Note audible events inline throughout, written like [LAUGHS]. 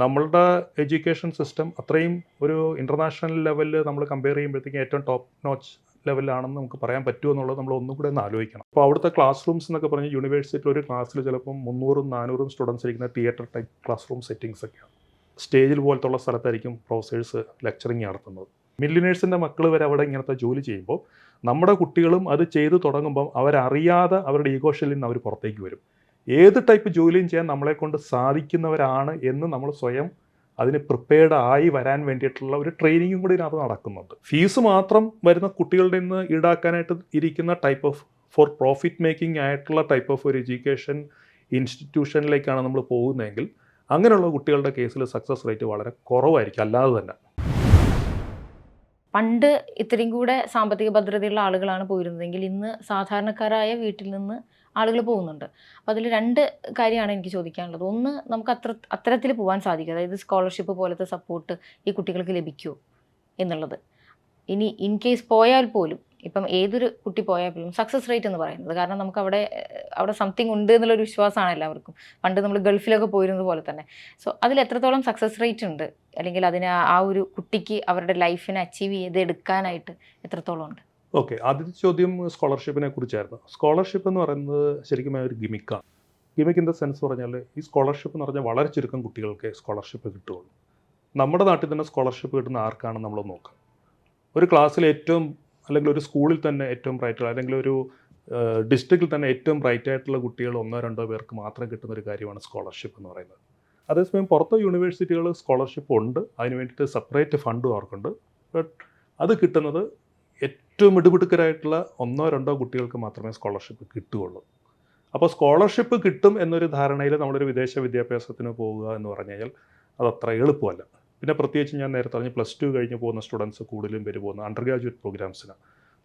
നമ്മളുടെ education system അത്രയും ഒരു ഇന്റർനാഷണൽ ലെവലിൽ നമ്മൾ കമ്പയർ ചെയ്യുമ്പോഴത്തേക്കും ഏറ്റവും ടോപ്പ് നോച്ച് ലെവലിലാണെന്ന് നമുക്ക് പറയാൻ പറ്റുമോ എന്നുള്ളത് നമ്മൾ ഒന്നും കൂടെ ഒന്ന് ആലോചിക്കണം. അപ്പോൾ അവിടുത്തെ ക്ലാസ് റൂംസ് എന്നൊക്കെ പറഞ്ഞ് യൂണിവേഴ്സിറ്റിയിൽ ഒരു ക്ലാസ്സിൽ ചിലപ്പം മുന്നൂറും നാനൂറും സ്റ്റുഡൻസ് ഇരിക്കുന്ന theatre type class room settings ഒക്കെയാണ് സ്റ്റേജിൽ പോലത്തുള്ള സ്ഥലത്തായിരിക്കും പ്രൊഫസേഴ്സ് ലെക്ചറിങ് നടത്തുന്നത്. മില്ലിനേഴ്സിന്റെ മക്കൾ വരെ അവിടെ ഇങ്ങനത്തെ ജോലി ചെയ്യുമ്പോൾ നമ്മുടെ കുട്ടികളും അത് ചെയ്തു തുടങ്ങുമ്പം അവരറിയാതെ അവരുടെ ഈഗോഷലിൽ നിന്ന് അവർ പുറത്തേക്ക് വരും. ഏത് ടൈപ്പ് ജോലിയും ചെയ്യാൻ നമ്മളെ കൊണ്ട് സാധിക്കുന്നവരാണ് എന്ന് നമ്മൾ സ്വയം അതിന് പ്രിപ്പയർഡ് ആയി വരാൻ വേണ്ടിയിട്ടുള്ള ഒരു ട്രെയിനിങ്ങും കൂടി ഇതിനകത്ത് നടക്കുന്നുണ്ട്. ഫീസ് മാത്രം വരുന്ന കുട്ടികളുടെ നിന്ന് ഈടാക്കാനായിട്ട് ഇരിക്കുന്ന type of for profit making ആയിട്ടുള്ള ടൈപ്പ് ഓഫ് ഒരു എഡ്യൂക്കേഷൻ ഇൻസ്റ്റിറ്റ്യൂഷനിലേക്കാണ് നമ്മൾ പോകുന്നതെങ്കിൽ അങ്ങനെയുള്ള കുട്ടികളുടെ കേസിൽ സക്സസ് റേറ്റ് വളരെ കുറവായിരിക്കും അല്ലാതെ തന്നെ. പണ്ട് ഇത്രയും കൂടെ സാമ്പത്തിക ഭദ്രതയുള്ള ആളുകളാണ് പോയിരുന്നതെങ്കിൽ ഇന്ന് സാധാരണക്കാരായ വീട്ടിൽ നിന്ന് ആളുകൾ പോകുന്നുണ്ട്. അപ്പോൾ അതിൽ രണ്ട് കാര്യമാണ് എനിക്ക് ചോദിക്കാനുള്ളത്. ഒന്ന് നമുക്ക് അത്ര അത്തരത്തിൽ പോകാൻ സാധിക്കും. അതായത് സ്കോളർഷിപ്പ് പോലത്തെ സപ്പോർട്ട് ഈ കുട്ടികൾക്ക് ലഭിക്കുമോ എന്നുള്ളത്. ഇനി ഇൻ കേസ് പോയാൽ പോലും ഇപ്പം ഏതൊരു കുട്ടി പോയാൽ പോലും സക്സസ് റേറ്റ് എന്ന് പറയുന്നത്. കാരണം നമുക്ക് അവിടെ അവിടെ സംതിങ് ഉണ്ട് എന്നുള്ളൊരു വിശ്വാസമാണ് എല്ലാവർക്കും. പണ്ട് നമ്മൾ ഗൾഫിലൊക്കെ പോയിരുന്നത് പോലെ തന്നെ. സോ അതിൽ എത്രത്തോളം സക്സസ് റേറ്റ് ഉണ്ട്? അല്ലെങ്കിൽ അതിന് ആ- ഒരു കുട്ടിക്ക് അവരുടെ ലൈഫിനെ അച്ചീവ് ചെയ്ത് എടുക്കാനായിട്ട് എത്രത്തോളം ഉണ്ട്? ഓക്കെ ആദ്യത്തെ ചോദ്യം സ്കോളർഷിപ്പിനെ കുറിച്ചായിരുന്നു. സ്കോളർഷിപ്പ് എന്ന് പറയുന്നത് ശരിക്കും ഒരു ഗിമിക്കാണ് ഗിമിക്ക് ഇൻ ദ സെൻസ് പറഞ്ഞാൽ ഈ സ്കോളർഷിപ്പ് എന്ന് പറഞ്ഞാൽ വളരെ ചുരുക്കം കുട്ടികൾക്ക് സ്കോളർഷിപ്പ് കിട്ടുകയുള്ളൂ. നമ്മുടെ നാട്ടിൽ തന്നെ സ്കോളർഷിപ്പ് കിട്ടുന്ന ആർക്കാണ് നമ്മൾ നോക്കുക? ഒരു ക്ലാസ്സിൽ ഏറ്റവും അല്ലെങ്കിൽ ഒരു സ്കൂളിൽ തന്നെ ഏറ്റവും ബ്രൈറ്റ് അല്ലെങ്കിൽ ഒരു ഡിസ്ട്രിക്റ്റിൽ തന്നെ ഏറ്റവും ബ്രൈറ്റ് ആയിട്ടുള്ള കുട്ടികൾ ഒന്നോ രണ്ടോ പേർക്ക് മാത്രം കിട്ടുന്ന ഒരു കാര്യമാണ് സ്കോളർഷിപ്പ് എന്ന് പറയുന്നത്. അതേസമയം പുറത്തെ യൂണിവേഴ്സിറ്റികൾ സ്കോളർഷിപ്പ് ഉണ്ട്. അതിന് വേണ്ടിയിട്ട് സെപ്പറേറ്റ് ഫണ്ടും അവർക്കുണ്ട്. ബട്ട് അത് കിട്ടുന്നത് ഏറ്റവും മിടുമിടുക്കരായിട്ടുള്ള ഒന്നോ രണ്ടോ കുട്ടികൾക്ക് മാത്രമേ സ്കോളർഷിപ്പ് കിട്ടുകയുള്ളൂ. അപ്പോൾ സ്കോളർഷിപ്പ് കിട്ടും എന്നൊരു ധാരണയിൽ നമ്മളൊരു വിദേശ വിദ്യാഭ്യാസത്തിന് പോവുക എന്ന് പറഞ്ഞു കഴിഞ്ഞാൽ അതത്ര എളുപ്പമല്ല. പിന്നെ പ്രത്യേകിച്ച് ഞാൻ നേരത്തെ പറഞ്ഞ് പ്ലസ് ടു കഴിഞ്ഞ് പോകുന്ന സ്റ്റുഡൻസ് കൂടുതലും പേര് പോകുന്ന അണ്ടർ ഗ്രാജുവേറ്റ് പ്രോഗ്രാംസിന്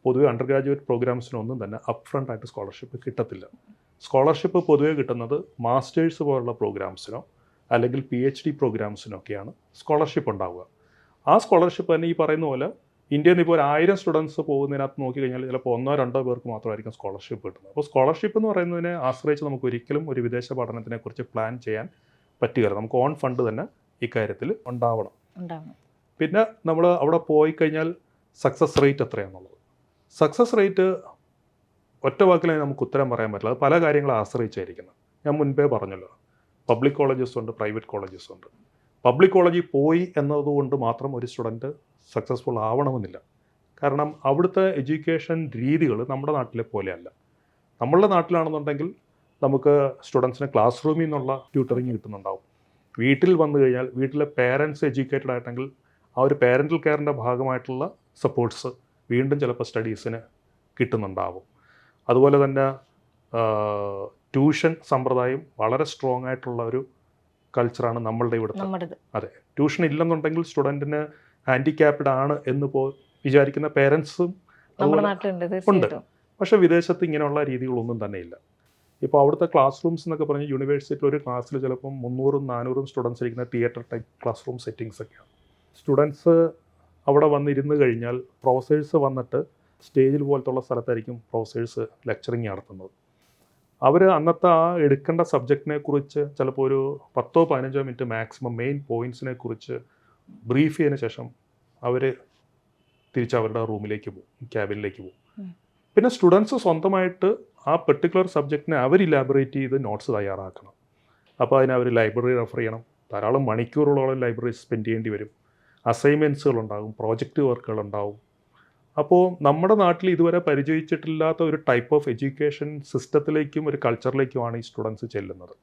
പൊതുവെ അണ്ടർ ഗ്രാജുവേറ്റ് പ്രോഗ്രാംസിനൊന്നും തന്നെ അപ്പ് ഫ്രണ്ട് ആയിട്ട് സ്കോളർഷിപ്പ് കിട്ടത്തില്ല. സ്കോളർഷിപ്പ് പൊതുവെ കിട്ടുന്നത് മാസ്റ്റേഴ്സ് പോലുള്ള പ്രോഗ്രാംസിനോ അല്ലെങ്കിൽ പി എച്ച് ഡി പ്രോഗ്രാംസിനൊക്കെയാണ് സ്കോളർഷിപ്പ് ഉണ്ടാവുക. ആ സ്കോളർഷിപ്പ് തന്നെ ഈ പറയുന്ന പോലെ ഇന്ത്യയിൽ നിന്ന് ഇപ്പോൾ ഒരു ആയിരം സ്റ്റുഡൻസ് പോകുന്നതിനകത്ത് നോക്കി കഴിഞ്ഞാൽ ചിലപ്പോൾ ഒന്നോ രണ്ടോ പേർക്ക് മാത്രമായിരിക്കും സ്കോളർഷിപ്പ് കിട്ടുന്നത്. അപ്പോൾ സ്കോളർഷിപ്പ് എന്ന് പറയുന്നതിനെ ആശ്രയിച്ച് നമുക്ക് ഒരിക്കലും ഒരു വിദേശ പഠനത്തിനെ കുറിച്ച് പ്ലാൻ ചെയ്യാൻ പറ്റുകയില്ല. നമുക്ക് ഓൺ ഫണ്ട് തന്നെ ഇക്കാര്യത്തിൽ ഉണ്ടാവണം. പിന്നെ നമ്മൾ അവിടെ പോയി കഴിഞ്ഞാൽ സക്സസ് റേറ്റ് എത്രയാണെന്നുള്ളത് സക്സസ് റേറ്റ് ഒറ്റ വാക്കിൽ നമുക്ക് ഉത്തരം പറയാൻ പറ്റില്ല. അത് പല കാര്യങ്ങളെ ആശ്രയിച്ചായിരിക്കുന്നത്. ഞാൻ മുൻപേ പറഞ്ഞല്ലോ. പബ്ലിക് കോളേജസ് ഉണ്ട് പ്രൈവറ്റ് കോളേജസ് ഉണ്ട്. പബ്ലിക് കോളേജിൽ പോയി എന്നതുകൊണ്ട് മാത്രം ഒരു സ്റ്റുഡന്റ് സക്സസ്ഫുൾ ആവണമെന്നില്ല. കാരണം അവിടുത്തെ എഡ്യൂക്കേഷൻ രീതികൾ നമ്മുടെ നാട്ടിലെ പോലെയല്ല. നമ്മളുടെ നാട്ടിലാണെന്നുണ്ടെങ്കിൽ നമുക്ക് സ്റ്റുഡൻസിന് ക്ലാസ് റൂമിൽ നിന്നുള്ള ട്യൂട്ടറിങ് കിട്ടുന്നുണ്ടാവും. വീട്ടിൽ വന്നു കഴിഞ്ഞാൽ വീട്ടിലെ പേരൻസ് എഡ്യൂക്കേറ്റഡ് ആയിട്ടെങ്കിൽ ആ ഒരു പേരന്റൽ കെയറിന്റെ ഭാഗമായിട്ടുള്ള സപ്പോർട്ട്സ് വീണ്ടും ചിലപ്പോൾ സ്റ്റഡീസിന് കിട്ടുന്നുണ്ടാവും. അതുപോലെ തന്നെ ട്യൂഷൻ സമ്പ്രദായം വളരെ സ്ട്രോങ് ആയിട്ടുള്ള ഒരു കൾച്ചറാണ് നമ്മളുടെ ഇവിടുത്തെ. അതെ. ട്യൂഷൻ ഇല്ലെന്നുണ്ടെങ്കിൽ സ്റ്റുഡന്റിന് ഹാൻഡിക്യാപ്ഡ് ആണ് എന്ന് പോ വിചാരിക്കുന്ന പേരൻസും ഉണ്ട്. പക്ഷേ വിദേശത്ത് ഇങ്ങനെയുള്ള രീതികളൊന്നും തന്നെ ഇല്ല. ഇപ്പോൾ അവിടുത്തെ ക്ലാസ് റൂംസ് എന്നൊക്കെ പറഞ്ഞാൽ യൂണിവേഴ്സിറ്റി ഒരു ക്ലാസ്സിൽ ചിലപ്പം മുന്നൂറും നാനൂറും സ്റ്റുഡൻസ് ഇരിക്കുന്ന theatre type class room settings ഒക്കെയാണ്. സ്റ്റുഡൻസ് അവിടെ വന്നിരുന്ന് കഴിഞ്ഞാൽ പ്രൊഫസേഴ്സ് വന്നിട്ട് സ്റ്റേജിൽ പോലത്തുള്ള സ്ഥലത്തായിരിക്കും പ്രൊഫസേഴ്സ് ലെക്ചറിങ് നടത്തുന്നത്. അവർ അന്നത്തെ ആ എടുക്കേണ്ട സബ്ജക്റ്റിനെ കുറിച്ച് ചിലപ്പോൾ ഒരു പത്തോ പതിനഞ്ചോ മിനിറ്റ് മാക്സിമം മെയിൻ പോയിന്റ്സിനെ കുറിച്ച് ബ്രീഫ് ചെയ്തതിന് ശേഷം അവർ തിരിച്ച് അവരുടെ റൂമിലേക്ക് പോകും ക്യാബിനിലേക്ക് പോകും. പിന്നെ സ്റ്റുഡൻസ് സ്വന്തമായിട്ട് ആ പെർട്ടിക്കുലർ സബ്ജക്റ്റിനെ അവർ ഇലാബറേറ്റ് ചെയ്ത് നോട്ട്സ് തയ്യാറാക്കണം. അപ്പോൾ അതിന് അവർ ലൈബ്രറി റെഫർ ചെയ്യണം. ധാരാളം മണിക്കൂറുകളോളം ലൈബ്രറി സ്പെൻഡ് ചെയ്യേണ്ടി വരും. അസൈൻമെന്റ്സുകൾ ഉണ്ടാകും പ്രോജക്റ്റ് വർക്കുകൾ ഉണ്ടാവും. അപ്പോൾ നമ്മുടെ നാട്ടിൽ ഇതുവരെ പരിചയിച്ചിട്ടില്ലാത്ത ഒരു ടൈപ്പ് ഓഫ് എഡ്യൂക്കേഷൻ സിസ്റ്റത്തിലേക്കും ഒരു കൾച്ചറിലേക്കുമാണ് ഈ സ്റ്റുഡൻസ് ചെല്ലുന്നത്.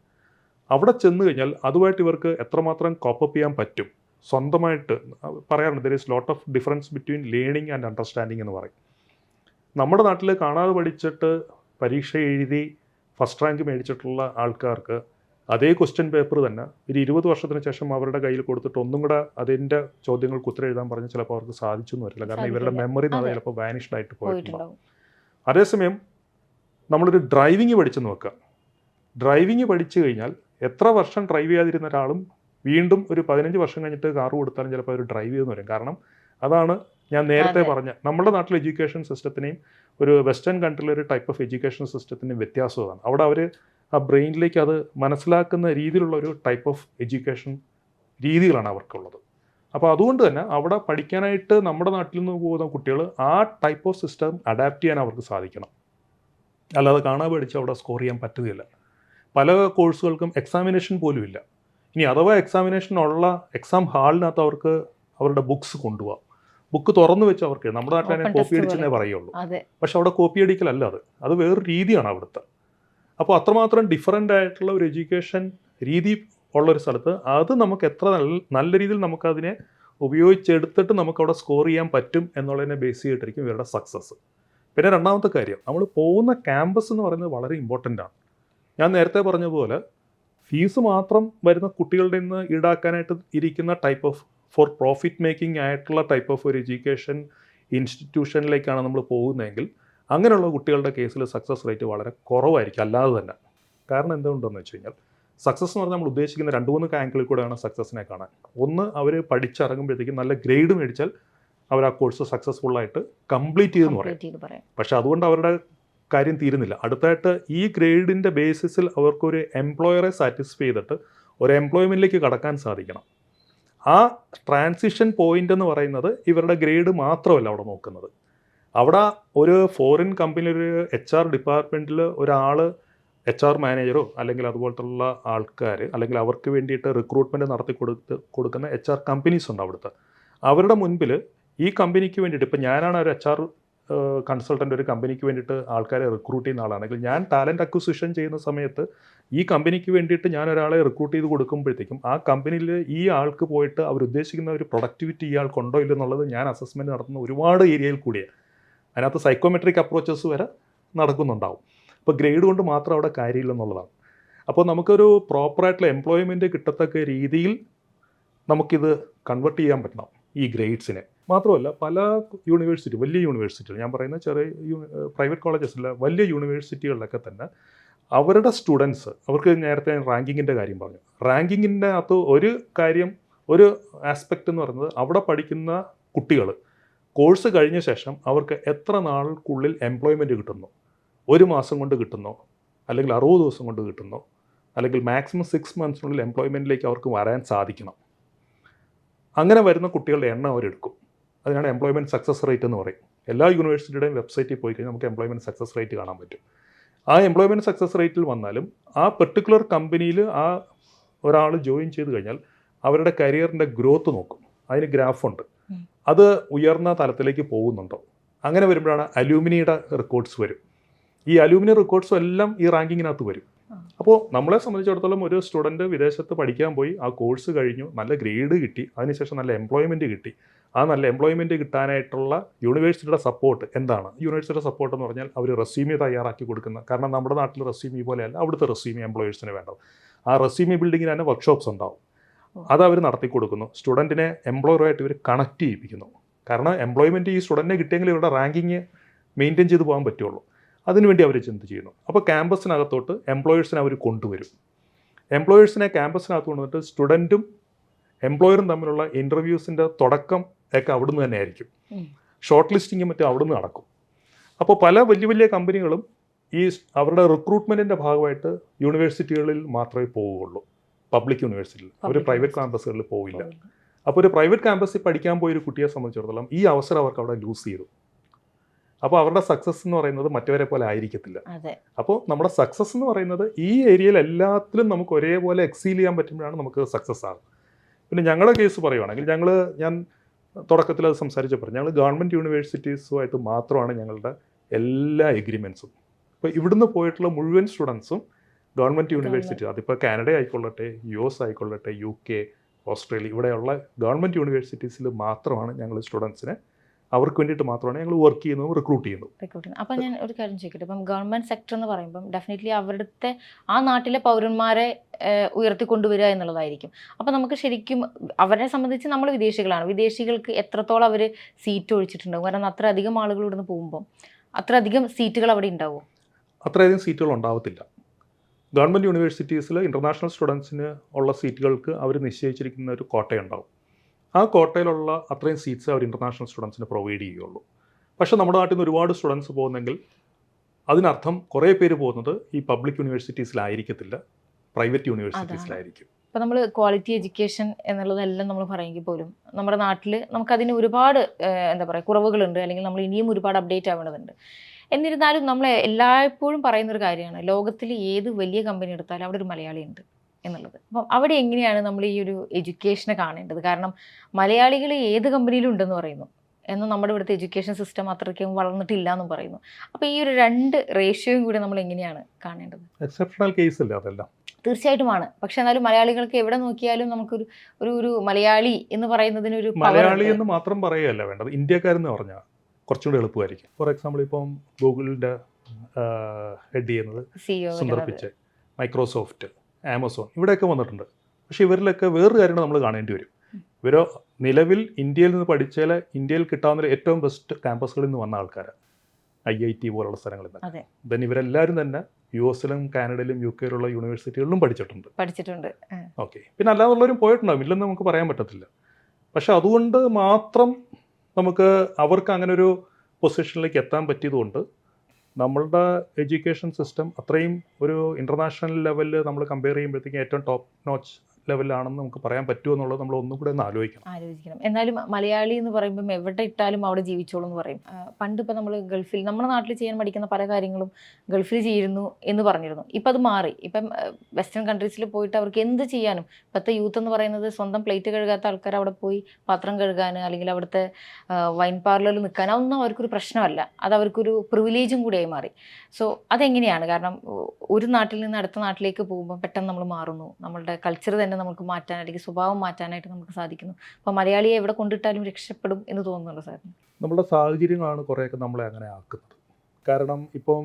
അവിടെ ചെന്ന് കഴിഞ്ഞാൽ അതുമായിട്ട് ഇവർക്ക് എത്രമാത്രം കോപ്പപ്പ് ചെയ്യാൻ പറ്റും? സ്വന്തമായിട്ട് പറയാറുണ്ട് there is lot of difference between learning and understanding എന്ന് പറയും. നമ്മുടെ നാട്ടിൽ കാണാതെ പഠിച്ചിട്ട് പരീക്ഷ എഴുതി ഫസ്റ്റ് റാങ്ക് മേടിച്ചിട്ടുള്ള ആൾക്കാർക്ക് അതേ ക്വസ്റ്റ്യൻ പേപ്പർ തന്നെ. ഒരു ഇരുപത് വർഷത്തിന് ശേഷം അവരുടെ കയ്യിൽ കൊടുത്തിട്ട് ഒന്നും കൂടെ അതിന്റെ ചോദ്യങ്ങൾക്ക് ഉത്തരം എഴുതാൻ പറഞ്ഞ് ചിലപ്പോൾ അവർക്ക് സാധിച്ചു എന്ന് വരില്ല. കാരണം ഇവരുടെ. മെമ്മറി എന്ന് ചിലപ്പോൾ വാനിഷ്ഡ് ആയിട്ട് പോയിട്ടുണ്ടാവും. അതേസമയം നമ്മളൊരു ഡ്രൈവിംഗ് പഠിച്ചു നോക്കുക. ഡ്രൈവിംഗ് പഠിച്ചു കഴിഞ്ഞാൽ എത്ര വർഷം ഡ്രൈവ് ചെയ്യാതിരുന്ന ഒരാളും വീണ്ടും ഒരു പതിനഞ്ച് വർഷം കഴിഞ്ഞിട്ട് കാർ കൊടുത്താലും ചിലപ്പോൾ അവർ ഡ്രൈവ് ചെയ്തെന്ന് വരും. കാരണം അതാണ് ഞാൻ നേരത്തെ. പറഞ്ഞ. നമ്മുടെ നാട്ടിലെ എഡ്യൂക്കേഷൻ സിസ്റ്റത്തിനെയും ഒരു വെസ്റ്റേൺ കൺട്രിയിലെ ഒരു ടൈപ്പ് ഓഫ് എഡ്യൂക്കേഷൻ സിസ്റ്റത്തിന്റെയും വ്യത്യാസമാണ് അവിടെ അവർ ആ ബ്രെയിനിലേക്ക് അത് മനസ്സിലാക്കുന്ന രീതിയിലുള്ള ഒരു ടൈപ്പ് ഓഫ് എഡ്യൂക്കേഷൻ രീതികളാണ് അവർക്കുള്ളത്. അപ്പോൾ അതുകൊണ്ട് തന്നെ അവിടെ പഠിക്കാനായിട്ട് നമ്മുടെ നാട്ടിൽ നിന്ന് പോകുന്ന കുട്ടികൾ ആ ടൈപ്പ് ഓഫ് സിസ്റ്റം അഡാപ്റ്റ് ചെയ്യാൻ അവർക്ക് സാധിക്കണം. അല്ലാതെ കാണാൻ പഠിച്ച് അവിടെ സ്കോർ ചെയ്യാൻ പറ്റുകയില്ല. പല കോഴ്സുകൾക്കും എക്സാമിനേഷൻ പോലും ഇല്ല. ഇനി അഥവാ എക്സാമിനേഷനുള്ള എക്സാം ഹാളിനകത്ത് അവർക്ക് അവരുടെ ബുക്സ് കൊണ്ടുപോകാം ബുക്ക് തുറന്നു വെച്ച് അവർക്ക് നമ്മുടെ നാട്ടിലെ കോപ്പി അടിച്ചെന്നേ പറയുള്ളൂ. പക്ഷെ അവിടെ കോപ്പി അടിക്കലല്ല അത്. അത് വേറൊരു രീതിയാണ് അവിടുത്തെ. അപ്പോൾ അത്രമാത്രം ഡിഫറന്റ് ആയിട്ടുള്ള ഒരു എഡ്യൂക്കേഷൻ രീതി ഉള്ളൊരു സ്ഥലത്ത് അത് നമുക്ക് എത്ര നല്ല നല്ല രീതിയിൽ നമുക്കതിനെ ഉപയോഗിച്ചെടുത്തിട്ട് നമുക്ക് അവിടെ സ്കോർ ചെയ്യാൻ പറ്റും എന്നുള്ളതിനെ ബേസ് ചെയ്തിട്ടായിരിക്കും ഇവരുടെ സക്സസ് പിന്നെ രണ്ടാമത്തെ കാര്യം നമ്മൾ പോകുന്ന ക്യാമ്പസ് എന്ന് പറയുന്നത് വളരെ ഇമ്പോർട്ടന്റ് ആണ്. ഞാൻ നേരത്തെ പറഞ്ഞ പോലെ ഫീസ് മാത്രം വരുന്ന കുട്ടികളുടെ നിന്ന് ഈടാക്കാനായിട്ട് ഇരിക്കുന്ന type of for profit making ആയിട്ടുള്ള ടൈപ്പ് ഓഫ് ഒരു എഡ്യൂക്കേഷൻ ഇൻസ്റ്റിറ്റ്യൂഷനിലേക്കാണ് നമ്മൾ പോകുന്നതെങ്കിൽ അങ്ങനെയുള്ള കുട്ടികളുടെ കേസിൽ സക്സസ് റേറ്റ് വളരെ കുറവായിരിക്കും അല്ലാതെ തന്നെ. കാരണം എന്തുകൊണ്ടെന്ന് വെച്ച് കഴിഞ്ഞാൽ സക്സസ് എന്ന് പറഞ്ഞാൽ നമ്മൾ ഉദ്ദേശിക്കുന്ന രണ്ട് മൂന്ന് ആംഗിളിൽ കൂടെയാണ് സക്സസിനെ കാണാൻ. ഒന്ന് അവർ പഠിച്ചിറങ്ങുമ്പോഴത്തേക്കും നല്ല ഗ്രേഡ് മേടിച്ചാൽ അവർ ആ കോഴ്സ് സക്സസ്ഫുൾ ആയിട്ട് കംപ്ലീറ്റ് ചെയ്തെന്ന് പറയും. പക്ഷേ പക്ഷെ അതുകൊണ്ട് അവരുടെ കാര്യം തീരുന്നില്ല. അടുത്തായിട്ട് ഈ ഗ്രേഡിന്റെ ബേസിസിൽ അവർക്കൊരു എംപ്ലോയറെ സാറ്റിസ്ഫൈ ചെയ്തിട്ട് ഒരു എംപ്ലോയ്മെന്റിലേക്ക് കടക്കാൻ സാധിക്കണം. ആ ട്രാൻസിഷൻ പോയിന്റ് എന്ന് പറയുന്നത് ഇവരുടെ ഗ്രേഡ് മാത്രമല്ല അവിടെ നോക്കുന്നത്. അവിടെ ഒരു ഫോറിൻ കമ്പനി ഒരു എച്ച് ആർ ഡിപ്പാർട്ട്മെന്റിൽ ഒരാൾ എച്ച് ആർ മാനേജറോ അല്ലെങ്കിൽ അതുപോലത്തുള്ള ആൾക്കാർ അല്ലെങ്കിൽ അവർക്ക് വേണ്ടിയിട്ട് റിക്രൂട്ട്മെന്റ് നടത്തി കൊടുത്ത് കൊടുക്കുന്ന എച്ച് ആർ കമ്പനീസ് ഉണ്ട് അവിടുത്തെ. അവരുടെ മുൻപിൽ ഈ കമ്പനിക്ക് വേണ്ടിയിട്ട് ഇപ്പം ഞാനാണ് ഒരു എച്ച് ആർ കൺസൾട്ടന്റ് ഒരു കമ്പനിക്ക് വേണ്ടിയിട്ട് ആൾക്കാരെ റിക്രൂട്ട് ചെയ്യുന്ന ആളാണെങ്കിൽ ഞാൻ ടാലന്റ് അക്വിസിഷൻ ചെയ്യുന്ന സമയത്ത് ഈ കമ്പനിക്ക് വേണ്ടിയിട്ട് ഞാൻ ഒരാളെ റിക്രൂട്ട് ചെയ്ത് കൊടുക്കുമ്പോഴത്തേക്കും ആ കമ്പനിയിൽ ഈ ആൾക്ക് പോയിട്ട് അവർ ഉദ്ദേശിക്കുന്ന ഒരു പ്രൊഡക്ടിവിറ്റി ഇയാൾക്കുണ്ടോ ഇല്ലെന്നുള്ളത് ഞാൻ അസസ്മെന്റ് നടത്തുന്ന ഒരുപാട് ഏരിയയിൽ കൂടിയാണ്. അതിനകത്ത് സൈക്കോമെട്രിക് അപ്രോച്ചസ് വരെ നടക്കുന്നുണ്ടാവും. അപ്പോൾ ഗ്രേഡ് കൊണ്ട് മാത്രം അവിടെ കാര്യമില്ലെന്നുള്ളതാണ് അപ്പോൾ നമുക്കൊരു പ്രോപ്പറായിട്ടുള്ള എംപ്ലോയ്മെന്റ് കിട്ടത്തക്ക രീതിയിൽ നമുക്കിത് കൺവെർട്ട് ചെയ്യാൻ പറ്റണം ഈ ഗ്രേഡ്സിനെ മാത്രമല്ല പല യൂണിവേഴ്സിറ്റി വലിയ യൂണിവേഴ്സിറ്റികൾ ഞാൻ പറയുന്ന ചെറിയ പ്രൈവറ്റ് കോളേജസ് അല്ല വലിയ യൂണിവേഴ്സിറ്റികളിലൊക്കെ തന്നെ അവരുടെ സ്റ്റുഡൻസ് അവർക്ക് നേരത്തെ റാങ്കിങ്ങിന്റെ കാര്യം പറഞ്ഞു. റാങ്കിങ്ങിന്റെ അകത്ത് ഒരു കാര്യം ഒരു ആസ്പെക്റ്റ് എന്ന് പറയുന്നത് അവിടെ പഠിക്കുന്ന കുട്ടികൾ കോഴ്സ് കഴിഞ്ഞ ശേഷം അവർക്ക് എത്ര നാൾക്കുള്ളിൽ എംപ്ലോയ്മെന്റ് കിട്ടുന്നു? ഒരു മാസം കൊണ്ട് കിട്ടുന്നോ? അല്ലെങ്കിൽ അറുപത് ദിവസം കൊണ്ട് കിട്ടുന്നോ? അല്ലെങ്കിൽ മാക്സിമം സിക്സ് മന്ത്സിനുള്ളിൽ എംപ്ലോയ്മെന്റിലേക്ക് അവർക്ക് വരാൻ സാധിക്കണം. അങ്ങനെ വരുന്ന കുട്ടികളുടെ എണ്ണം അവരെടുക്കും. അതിനാണ് എംപ്ലോയ്മെന്റ് സക്സസ് റേറ്റ് എന്ന് പറയും. എല്ലാ യൂണിവേഴ്സിറ്റിയുടെയും വെബ്സൈറ്റിൽ പോയി കഴിഞ്ഞാൽ നമുക്ക് എംപ്ലോയ്മെന്റ് സക്സസ് റേറ്റ് കാണാൻ പറ്റും. ആ എംപ്ലോയ്മെന്റ് സക്സസ് റേറ്റിൽ വന്നാലും ആ പെർട്ടിക്കുലർ കമ്പനിയിൽ ആ ഒരാൾ ജോയിൻ ചെയ്ത് കഴിഞ്ഞാൽ അവരുടെ കരിയറിന്റെ ഗ്രോത്ത് നോക്കും. അതിന് ഗ്രാഫുണ്ട്. അത് ഉയർന്ന തലത്തിലേക്ക് പോകുന്നുണ്ടോ? അങ്ങനെ വരുമ്പോഴാണ് അലൂമിനിയുടെ റെക്കോർഡ്സ് വരും. ഈ അലൂമിനി റെക്കോർഡ്സും എല്ലാം ഈ റാങ്കിങ്ങിനകത്ത് വരും. അപ്പോൾ നമ്മളെ സംബന്ധിച്ചിടത്തോളം ഒരു സ്റ്റുഡന്റ് വിദേശത്ത് പഠിക്കാൻ പോയി ആ കോഴ്സ് കഴിഞ്ഞു നല്ല ഗ്രേഡ് കിട്ടി അതിനുശേഷം നല്ല എംപ്ലോയ്മെന്റ് കിട്ടി. ആ നല്ല എംപ്ലോയ്മെന്റ് കിട്ടാനായിട്ടുള്ള യൂണിവേഴ്സിറ്റിയുടെ സപ്പോർട്ട് എന്താണ്? യൂണിവേഴ്സിറ്റിയുടെ സപ്പോർട്ട് എന്ന് പറഞ്ഞാൽ അവർ റെസ്യൂമി തയ്യാറാക്കി കൊടുക്കുന്ന കാരണം നമ്മുടെ നാട്ടിൽ റെസ്യൂമി പോലെയല്ല അവിടുത്തെ റെസ്യൂമി എംപ്ലോയേഴ്സിന് വേണ്ടത്. ആ റെസ്യൂമി ബിൽഡിങ്ങിന് തന്നെ വർക്ക്ഷോപ്സ് ഉണ്ടാവും. അത് അവർ നടത്തി കൊടുക്കുന്നു. സ്റ്റുഡന്റിനെ എംപ്ലോയറുമായിട്ട് ഇവർ കണക്ട് ചെയ്യിപ്പിക്കുന്നു. കാരണം എംപ്ലോയ്മെന്റ് ഈ സ്റ്റുഡന്റിനെ കിട്ടിയെങ്കിൽ ഇവരുടെ റാങ്കിങ് മെയിന്റെയിൻ ചെയ്ത് പോകാൻ പറ്റുള്ളൂ. അതിനുവേണ്ടി അവർ ചിന്ത ചെയ്യുന്നു? അപ്പോൾ ക്യാമ്പസിനകത്തോട്ട് എംപ്ലോയേഴ്സിനെ അവർ കൊണ്ടുവരും. എംപ്ലോയേഴ്സിനെ ക്യാമ്പസിനകത്ത് കൊണ്ടുവന്നിട്ട് സ്റ്റുഡന്റും എംപ്ലോയറും തമ്മിലുള്ള ഇന്റർവ്യൂസിന്റെ തുടക്കം ഒക്കെ അവിടുന്ന് തന്നെ ആയിരിക്കും. ഷോർട്ട് ലിസ്റ്റിങ്ങും മറ്റും അവിടുന്ന് നടക്കും. അപ്പോൾ പല വലിയ വലിയ കമ്പനികളും ഈ അവരുടെ റിക്രൂട്ട്മെന്റിന്റെ ഭാഗമായിട്ട് യൂണിവേഴ്സിറ്റികളിൽ മാത്രമേ പോവുകയുള്ളൂ. പബ്ലിക് യൂണിവേഴ്സിറ്റിയിൽ അവർ പ്രൈവറ്റ്. ക്യാമ്പസുകളിൽ പോവില്ല. അപ്പോൾ ഒരു പ്രൈവറ്റ് ക്യാമ്പസിൽ പഠിക്കാൻ പോയ ഒരു കുട്ടിയെ സംബന്ധിച്ചിടത്തോളം ഈ അവസരം അവർക്ക് അവിടെ ലൂസ് ചെയ്തു. അപ്പോൾ അവരുടെ സക്സസ് എന്ന് പറയുന്നത് മറ്റവരെ പോലെ ആയിരിക്കത്തില്ല. അപ്പോൾ നമ്മുടെ സക്സസ് എന്ന് പറയുന്നത് ഈ ഏരിയയിൽ എല്ലാത്തിലും നമുക്ക് ഒരേപോലെ എക്സീൽ ചെയ്യാൻ പറ്റുമ്പോഴാണ് നമുക്ക് സക്സസ് ആകും പിന്നെ ഞങ്ങളുടെ കേസ് പറയുവാണെങ്കിൽ ഞങ്ങൾ ഞാൻ തുടക്കത്തിൽ അത് സംസാരിച്ചപ്പോൾ ഞങ്ങൾ ഗവൺമെന്റ് യൂണിവേഴ്സിറ്റീസുമായിട്ട് മാത്രമാണ് ഞങ്ങളുടെ എല്ലാ എഗ്രിമെൻസും ഇപ്പോൾ ഇവിടുന്ന് പോയിട്ടുള്ള മുഴുവൻ സ്റ്റുഡൻസും ഗവൺമെന്റ് യൂണിവേഴ്സിറ്റി അതിപ്പോൾ കാനഡ ആയിക്കൊള്ളട്ടെ യു എസ് ആയിക്കൊള്ളട്ടെ യു കെ ഓസ്ട്രേലിയ ഇവിടെയുള്ള ഗവൺമെന്റ് യൂണിവേഴ്സിറ്റീസിൽ മാത്രമാണ് ഞങ്ങൾ സ്റ്റുഡൻസിനെ അവർക്ക് വേണ്ടിയിട്ട് മാത്രമാണ് ഞങ്ങൾ വർക്ക് ചെയ്യുന്നതും റിക്രൂട്ട് ചെയ്യുന്നതും. റിക്രൂട്ടിങ് അപ്പം ഞാൻ ഒരു കാര്യം ചോദിക്കട്ടെ ഇപ്പം ഗവൺമെന്റ് സെക്ടർ എന്ന് പറയുമ്പം ഡെഫിനറ്റ്ലി അവിടുത്തെ ആ നാട്ടിലെ പൗരന്മാരെ ഉയർത്തിക്കൊണ്ടുവരിക എന്നുള്ളതായിരിക്കും. അപ്പോൾ നമുക്ക് ശരിക്കും അവരെ സംബന്ധിച്ച് നമ്മൾ വിദേശികളാണ്. വിദേശികൾക്ക് എത്രത്തോളം അവർ സീറ്റ് ഒഴിച്ചിട്ടുണ്ടാവും? കാരണം അത്രയധികം ആളുകൾ ഇവിടുന്ന് പോകുമ്പോൾ അത്ര അധികം സീറ്റുകൾ അവിടെ ഉണ്ടാവും? അത്രയധികം സീറ്റുകൾ ഉണ്ടാവത്തില്ല. ഗവൺമെന്റ് യൂണിവേഴ്സിറ്റീസിൽ ഇന്റർനാഷണൽ സ്റ്റുഡൻസിന് ഉള്ള സീറ്റുകൾക്ക് അവർ നിശ്ചയിച്ചിരിക്കുന്ന ഒരു കോട്ടയുണ്ടാവും. ആ കോട്ടയിലുള്ള അത്രയും സീറ്റ്സ് അവർ ഇന്റർനാഷണൽ സ്റ്റുഡൻസിന് പ്രൊവൈഡ് ചെയ്യുകയുള്ളൂ. പക്ഷേ നമ്മുടെ നാട്ടിൽ നിന്ന് ഒരുപാട് സ്റ്റുഡൻസ് പോകുന്നെങ്കിൽ അതിനർത്ഥം കുറേ പേര് പോകുന്നത് ഈ പബ്ലിക് യൂണിവേഴ്സിറ്റീസിലായിരിക്കത്തില്ല പ്രൈവറ്റ് യൂണിവേഴ്സിറ്റീസിലായിരിക്കും. ഇപ്പം നമ്മൾ ക്വാളിറ്റി എഡ്യൂക്കേഷൻ എന്നുള്ളതെല്ലാം നമ്മൾ പറയുമെങ്കിൽ പോലും നമ്മുടെ നാട്ടിൽ നമുക്കതിന് ഒരുപാട് എന്താ പറയുക കുറവുകളുണ്ട് അല്ലെങ്കിൽ നമ്മൾ ഇനിയും ഒരുപാട് അപ്ഡേറ്റ് ആവേണ്ടതുണ്ട്. എന്നിരുന്നാലും നമ്മൾ എല്ലായ്പ്പോഴും പറയുന്നൊരു കാര്യമാണ്. ലോകത്തിൽ ഏത് വലിയ കമ്പനി എടുത്താലും അവിടെ ഒരു മലയാളി ഉണ്ട് എന്നുള്ളത്. അപ്പം അവിടെ എങ്ങനെയാണ് നമ്മൾ ഈ ഒരു എഡ്യൂക്കേഷനെ കാണേണ്ടത്? കാരണം മലയാളികൾ ഏത് കമ്പനിയിലും ഉണ്ടെന്ന് പറയുന്നു. എന്നാൽ നമ്മുടെ ഇവിടുത്തെ എഡ്യൂക്കേഷൻ സിസ്റ്റം അത്രയ്ക്കും വളർന്നിട്ടില്ല എന്നും പറയുന്നു. അപ്പോൾ ഈ ഒരു രണ്ട് റേഷ്യോയും കൂടി നമ്മൾ എങ്ങനെയാണ് കാണേണ്ടത്? എക്സെപ്ഷണൽ കേസ് അല്ലേ അതെല്ലാം? തീർച്ചയായിട്ടുമാണ് പക്ഷെ എന്നാലും മലയാളികൾക്ക് എവിടെ നോക്കിയാലും നമുക്കൊരു ഒരു ഒരു മലയാളി എന്ന് പറയുന്നതിന് ഒരു power മലയാളി. എന്ന് മാത്രം പറയുകയല്ല വേണ്ടത്. ഇന്ത്യക്കാരെന്ന് പറഞ്ഞാൽ കുറച്ചുകൂടി എളുപ്പമായിരിക്കും. ഫോർ എക്സാമ്പിൾ ഇപ്പം ഗൂഗിളിന്റെ ഹെഡ് ചെയ്യുന്നത് സുന്ദർ. പിച്ചെ മൈക്രോസോഫ്റ്റ് ആമസോൺ ഇവിടെയൊക്കെ വന്നിട്ടുണ്ട്. പക്ഷേ ഇവരിലൊക്കെ വേറൊരു കാര്യങ്ങൾ നമ്മൾ കാണേണ്ടി വരും. ഇവരോ നിലവിൽ ഇന്ത്യയിൽ നിന്ന് പഠിച്ചാൽ ഇന്ത്യയിൽ കിട്ടാവുന്ന ഏറ്റവും ബെസ്റ്റ് ക്യാമ്പസുകളിൽ നിന്ന് വന്ന ആൾക്കാരാണ് ഐ ഐ ടി പോലുള്ള സ്ഥലങ്ങളിൽ നിന്ന്. ദെൻ ഇവരെല്ലാവരും തന്നെ യു എസിലും കാനഡയിലും യു കെയിലുള്ള യൂണിവേഴ്സിറ്റികളിലും പഠിച്ചിട്ടുണ്ട്. പഠിച്ചിട്ടുണ്ട്. ഓക്കെ പിന്നെ അല്ലാതുള്ളവരും പോയിട്ടുണ്ടാവും. ഇല്ലെന്ന് നമുക്ക് പറയാൻ പറ്റത്തില്ല. പക്ഷെ അതുകൊണ്ട് മാത്രം നമുക്ക് അവർക്ക് അങ്ങനെ ഒരു പൊസിഷനിലേക്ക് എത്താൻ പറ്റിയതുകൊണ്ട് നമ്മളുടെ എഡ്യൂക്കേഷൻ സിസ്റ്റം അത്രയും ഒരു ഇന്റർനാഷണൽ ലെവലിൽ നമ്മൾ കമ്പയർ ചെയ്യുമ്പോഴത്തേക്കും ഏറ്റവും ടോപ്പ് നോച്ച് ലെവലിലാണെന്ന് നമുക്ക് പറയാൻ പറ്റുമോ എന്നുള്ളത് നമ്മൾ ഒന്നും കൂടെ ഒന്ന് ആലോചിക്കണം. ആലോചിക്കണം. എന്നാലും മലയാളി എന്ന് പറയുമ്പം എവിടെ ഇട്ടാലും അവിടെ ജീവിച്ചോളൂ എന്ന് പറയും. പണ്ട് ഇപ്പം നമ്മൾ ഗൾഫിൽ നമ്മുടെ നാട്ടിൽ ചെയ്യാൻ പഠിക്കുന്ന പല കാര്യങ്ങളും ഗൾഫിൽ ചെയ്യുന്നു എന്ന് പറഞ്ഞിരുന്നു. ഇപ്പം അത് മാറി. ഇപ്പം വെസ്റ്റേൺ കൺട്രീസിൽ പോയിട്ട് അവർക്ക് എന്ത് ചെയ്യാനും? ഇപ്പോഴത്തെ യൂത്ത് എന്ന് പറയുന്നത് സ്വന്തം പ്ലേറ്റ് കഴുകാത്ത ആൾക്കാർ അവിടെ പോയി പാത്രം കഴുകാൻ അല്ലെങ്കിൽ അവിടുത്തെ വൈൻ പാർലറിൽ നിൽക്കാൻ അതൊന്നും അവർക്കൊരു പ്രശ്നമല്ല. അത് അവർക്കൊരു പ്രിവിലേജും കൂടിയായി മാറി. സോ അതെങ്ങനെയാണ്? കാരണം ഒരു നാട്ടിൽ നിന്ന് അടുത്ത നാട്ടിലേക്ക് പോകുമ്പോൾ പെട്ടെന്ന് നമ്മൾ മാറുന്നു. നമ്മളുടെ കൾച്ചർ തന്നെ നമുക്ക് മാറ്റാൻ അല്ലെങ്കിൽ സ്വഭാവം മാറ്റാനായിട്ട് നമുക്ക് സാധിക്കുന്നു. അപ്പോൾ മലയാളിയെ എവിടെ കൊണ്ടിട്ടാലും രക്ഷപ്പെടും എന്ന് തോന്നുന്നുണ്ടോ സാർ നമ്മുടെ സാഹചര്യങ്ങളാണ് കുറേയൊക്കെ നമ്മളെ അങ്ങനെ ആക്കുന്നത്. കാരണം ഇപ്പം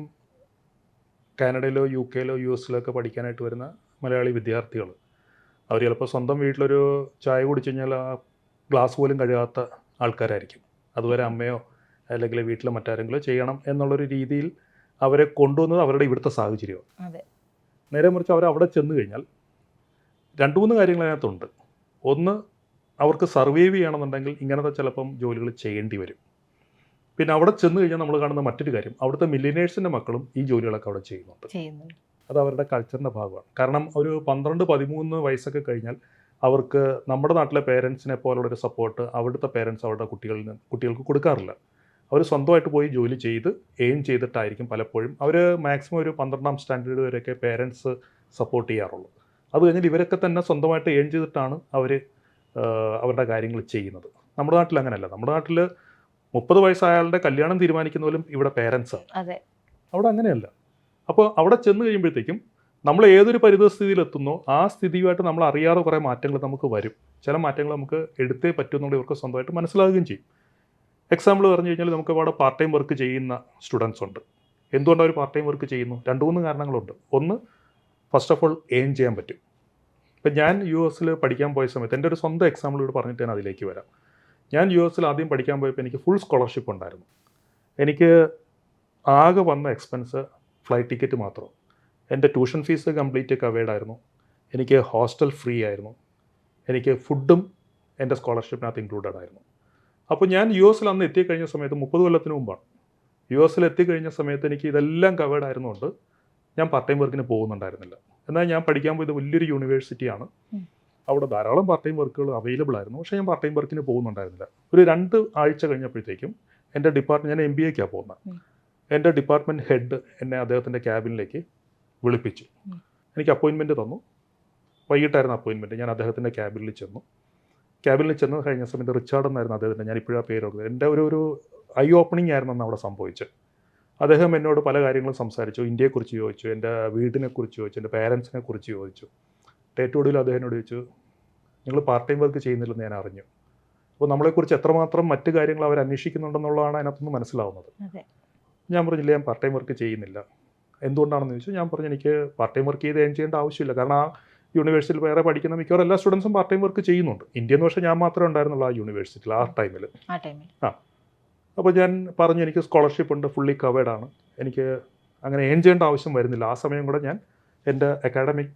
കാനഡയിലോ യു കെയിലോ യു എസിലോ ഒക്കെ പഠിക്കാനായിട്ട് വരുന്ന മലയാളി വിദ്യാർത്ഥികൾ അവർ ചിലപ്പോൾ സ്വന്തം വീട്ടിലൊരു ചായ കുടിച്ചു കഴിഞ്ഞാൽ ആ ഗ്ലാസ് പോലും കഴുകാത്ത ആൾക്കാരായിരിക്കും. അതുവരെ അമ്മയോ അല്ലെങ്കിൽ വീട്ടിലെ മറ്റാരെങ്കിലും ചെയ്യണം എന്നുള്ളൊരു രീതിയിൽ അവരെ കൊണ്ടുവന്നത് അവരുടെ ഇവിടുത്തെ സാഹചര്യമാണ്. നേരെ മറിച്ച് അവർ അവിടെ ചെന്ന് കഴിഞ്ഞാൽ രണ്ട് മൂന്ന് കാര്യങ്ങൾ അതിനകത്തുണ്ട്. ഒന്ന് അവർക്ക് സർവൈവ് ചെയ്യണമെന്നുണ്ടെങ്കിൽ ഇങ്ങനത്തെ ചിലപ്പം ജോലികൾ ചെയ്യേണ്ടി വരും. പിന്നെ അവിടെ ചെന്ന് കഴിഞ്ഞാൽ നമ്മൾ കാണുന്ന മറ്റൊരു കാര്യം അവിടുത്തെ മില്ലിനേഴ്സിന്റെ മക്കളും ഈ ജോലികളൊക്കെ അവിടെ ചെയ്യുന്നുണ്ട്. അത് അവരുടെ കൾച്ചറിന്റെ ഭാഗമാണ്. കാരണം ഒരു പന്ത്രണ്ട് പതിമൂന്ന് വയസ്സൊക്കെ കഴിഞ്ഞാൽ അവർക്ക് നമ്മുടെ നാട്ടിലെ പേരൻസിനെ പോലുള്ള ഒരു സപ്പോർട്ട് അവിടുത്തെ പേരൻസ് അവരുടെ കുട്ടികളിൽ നിന്ന് കുട്ടികൾക്ക് കൊടുക്കാറില്ല. അവർ സ്വന്തമായിട്ട് പോയി ജോലി ചെയ്ത് എയിം ചെയ്തിട്ടായിരിക്കും പലപ്പോഴും അവർ മാക്സിമം ഒരു പന്ത്രണ്ടാം സ്റ്റാൻഡേർഡ് വരെയൊക്കെ പേരൻസ് സപ്പോർട്ട് ചെയ്യാറുള്ളൂ. അത് കഴിഞ്ഞാൽ ഇവരൊക്കെ തന്നെ സ്വന്തമായിട്ട് ഏൺ ചെയ്തിട്ടാണ് അവർ അവരുടെ കാര്യങ്ങൾ ചെയ്യുന്നത്. നമ്മുടെ നാട്ടിൽ അങ്ങനെയല്ല നമ്മുടെ നാട്ടിൽ മുപ്പത് വയസ്സായാളുടെ കല്യാണം തീരുമാനിക്കുന്ന പോലും ഇവിടെ പേരൻസാണ് അവിടെ അങ്ങനെയല്ല. അപ്പോൾ അവിടെ ചെന്ന് കഴിയുമ്പോഴത്തേക്കും നമ്മൾ ഏതൊരു പരിതസ്ഥിതിയിലെത്തുന്നോ ആ സ്ഥിതിയുമായിട്ട് നമ്മൾ അറിയാതെ കുറേ മാറ്റങ്ങൾ നമുക്ക് വരും. ചില മാറ്റങ്ങൾ നമുക്ക് എടുത്തേ പറ്റുമെന്നുള്ള ഇവർക്ക് സ്വന്തമായിട്ട് മനസ്സിലാകുകയും ചെയ്യും. എക്സാമ്പിൾ പറഞ്ഞു കഴിഞ്ഞാൽ നമുക്ക് അവിടെ പാർട്ട് ടൈം വർക്ക് ചെയ്യുന്ന സ്റ്റുഡൻസ് ഉണ്ട്. എന്തുകൊണ്ട് അവർ പാർട്ട് ടൈം വർക്ക് ചെയ്യുന്നു? രണ്ട് മൂന്ന് കാരണങ്ങളുണ്ട്. ഒന്ന് ഫസ്റ്റ് ഓഫ് ഓൾ എയിം ചെയ്യാൻ പറ്റും. ഇപ്പം ഞാൻ യു എസിൽ പഠിക്കാൻ പോയ സമയത്ത് എന്റെ ഒരു സ്വന്തം എക്സാമ്പിൾ ഇവിടെ പറഞ്ഞിട്ട് ഞാൻ അതിലേക്ക് വരാം. ഞാൻ യു എസിൽ ആദ്യം പഠിക്കാൻ പോയപ്പോൾ എനിക്ക് ഫുൾ സ്കോളർഷിപ്പ് ഉണ്ടായിരുന്നു. എനിക്ക് ആകെ വന്ന എക്സ്പെൻസ് ഫ്ലൈറ്റ് ടിക്കറ്റ് മാത്രം. എന്റെ ട്യൂഷൻ ഫീസ് കംപ്ലീറ്റ് കവേഡ് ആയിരുന്നു. എനിക്ക് ഹോസ്റ്റൽ ഫ്രീ ആയിരുന്നു. എനിക്ക് ഫുഡും എന്റെ സ്കോളർഷിപ്പിനകത്ത് ഇൻക്ലൂഡഡ് ആയിരുന്നു. അപ്പോൾ ഞാൻ യു എസിൽ അന്ന് എത്തിക്കഴിഞ്ഞ സമയത്ത് മുപ്പത് കൊല്ലത്തിന് മുമ്പാണ്. യു എസിൽ എത്തിക്കഴിഞ്ഞ സമയത്ത് എനിക്ക് ഇതെല്ലാം കവേഡ് ആയിരുന്നുകൊണ്ട് ഞാൻ പാർട്ട് ടൈം വർക്കിന് പോകുന്നുണ്ടായിരുന്നില്ല. എന്നാൽ ഞാൻ പഠിക്കാൻ പോയത് വലിയൊരു യൂണിവേഴ്സിറ്റിയാണ് അവിടെ ധാരാളം പാർട്ട് ടൈം വർക്കുകൾ അവൈലബിൾ ആയിരുന്നു. പക്ഷേ ഞാൻ പാർട്ട് ടൈം വർക്കിന് പോകുന്നുണ്ടായിരുന്നില്ല. ഒരു രണ്ട് ആഴ്ച കഴിഞ്ഞപ്പോഴത്തേക്കും എന്റെ ഡിപ്പാർട്ട്മെന്റ് ഞാൻ എം ബി എക്കാണ് പോകുന്നത് എന്റെ ഡിപ്പാർട്ട്മെന്റ് ഹെഡ് എന്നെ അദ്ദേഹത്തിന്റെ ക്യാബിനിലേക്ക് വിളിപ്പിച്ചു. എനിക്ക് അപ്പോയിൻമെന്റ് തന്നു. വൈകിട്ടായിരുന്നു അപ്പോയിൻമെന്റ് ഞാൻ അദ്ദേഹത്തിന്റെ ക്യാബിനിൽ ചെന്നു. ക്യാബിനിൽ ചെന്ന് കഴിഞ്ഞ സമയത്ത് റിച്ചാർഡ് എന്നായിരുന്നു അദ്ദേഹത്തിന്റെ ഞാൻ ഇപ്പോഴാ പേര് എന്റെ ഒരു ഒരു ഐ ഓപ്പണിംഗ് ആയിരുന്നു അന്ന് അവിടെ സംഭവിച്ചത്. അദ്ദേഹം എന്നോട് പല കാര്യങ്ങളും സംസാരിച്ചു. ഇന്ത്യയെക്കുറിച്ച് ചോദിച്ചു എന്റെ വീടിനെക്കുറിച്ച് ചോദിച്ചു എന്റെ പേരൻസിനെ കുറിച്ച് ചോദിച്ചു ടേറ്റോടിയിൽ അദ്ദേഹം എന്നോട് ചോദിച്ചു നിങ്ങൾ പാർട്ട് ടൈം വർക്ക് ചെയ്യുന്നില്ലെന്ന് ഞാൻ അറിഞ്ഞു. അപ്പോൾ നമ്മളെക്കുറിച്ച് എത്രമാത്രം മറ്റു കാര്യങ്ങൾ അവർ അന്വേഷിക്കുന്നുണ്ടെന്നുള്ളതാണ് അതിനകത്തുനിന്ന് മനസ്സിലാവുന്നത്. ഞാൻ പറഞ്ഞില്ല ഞാൻ പാർട്ട് ടൈം വർക്ക് ചെയ്യുന്നില്ല. എന്തുകൊണ്ടാണെന്ന് ചോദിച്ചു ഞാൻ പറഞ്ഞു എനിക്ക് പാർട്ട് ടൈം വർക്ക് ചെയ്ത് ഏൺ ചെയ്യേണ്ട ആവശ്യമില്ല. കാരണം ആ യൂണിവേഴ്സിറ്റിയിൽ വേറെ പഠിക്കുന്ന മിക്കവാറും എല്ലാ സ്റ്റുഡൻസും പാർട്ട് ടൈം വർക്ക് ചെയ്യുന്നുണ്ട്. ഇന്ത്യൻ പക്ഷേ ഞാൻ മാത്രമേ ഉണ്ടായിരുന്നുള്ളൂ ആ യൂണിവേഴ്സിറ്റിയിൽ ആ ടൈമിൽ ആ. അപ്പോൾ ഞാൻ പറഞ്ഞു എനിക്ക് സ്കോളർഷിപ്പ് ഉണ്ട് ഫുള്ളി കവേഡ് ആണ്. എനിക്ക് അങ്ങനെ ഏൺ ചെയ്യേണ്ട ആവശ്യം വരുന്നില്ല. ആ സമയം കൂടെ ഞാൻ എന്റെ അക്കാഡമിക്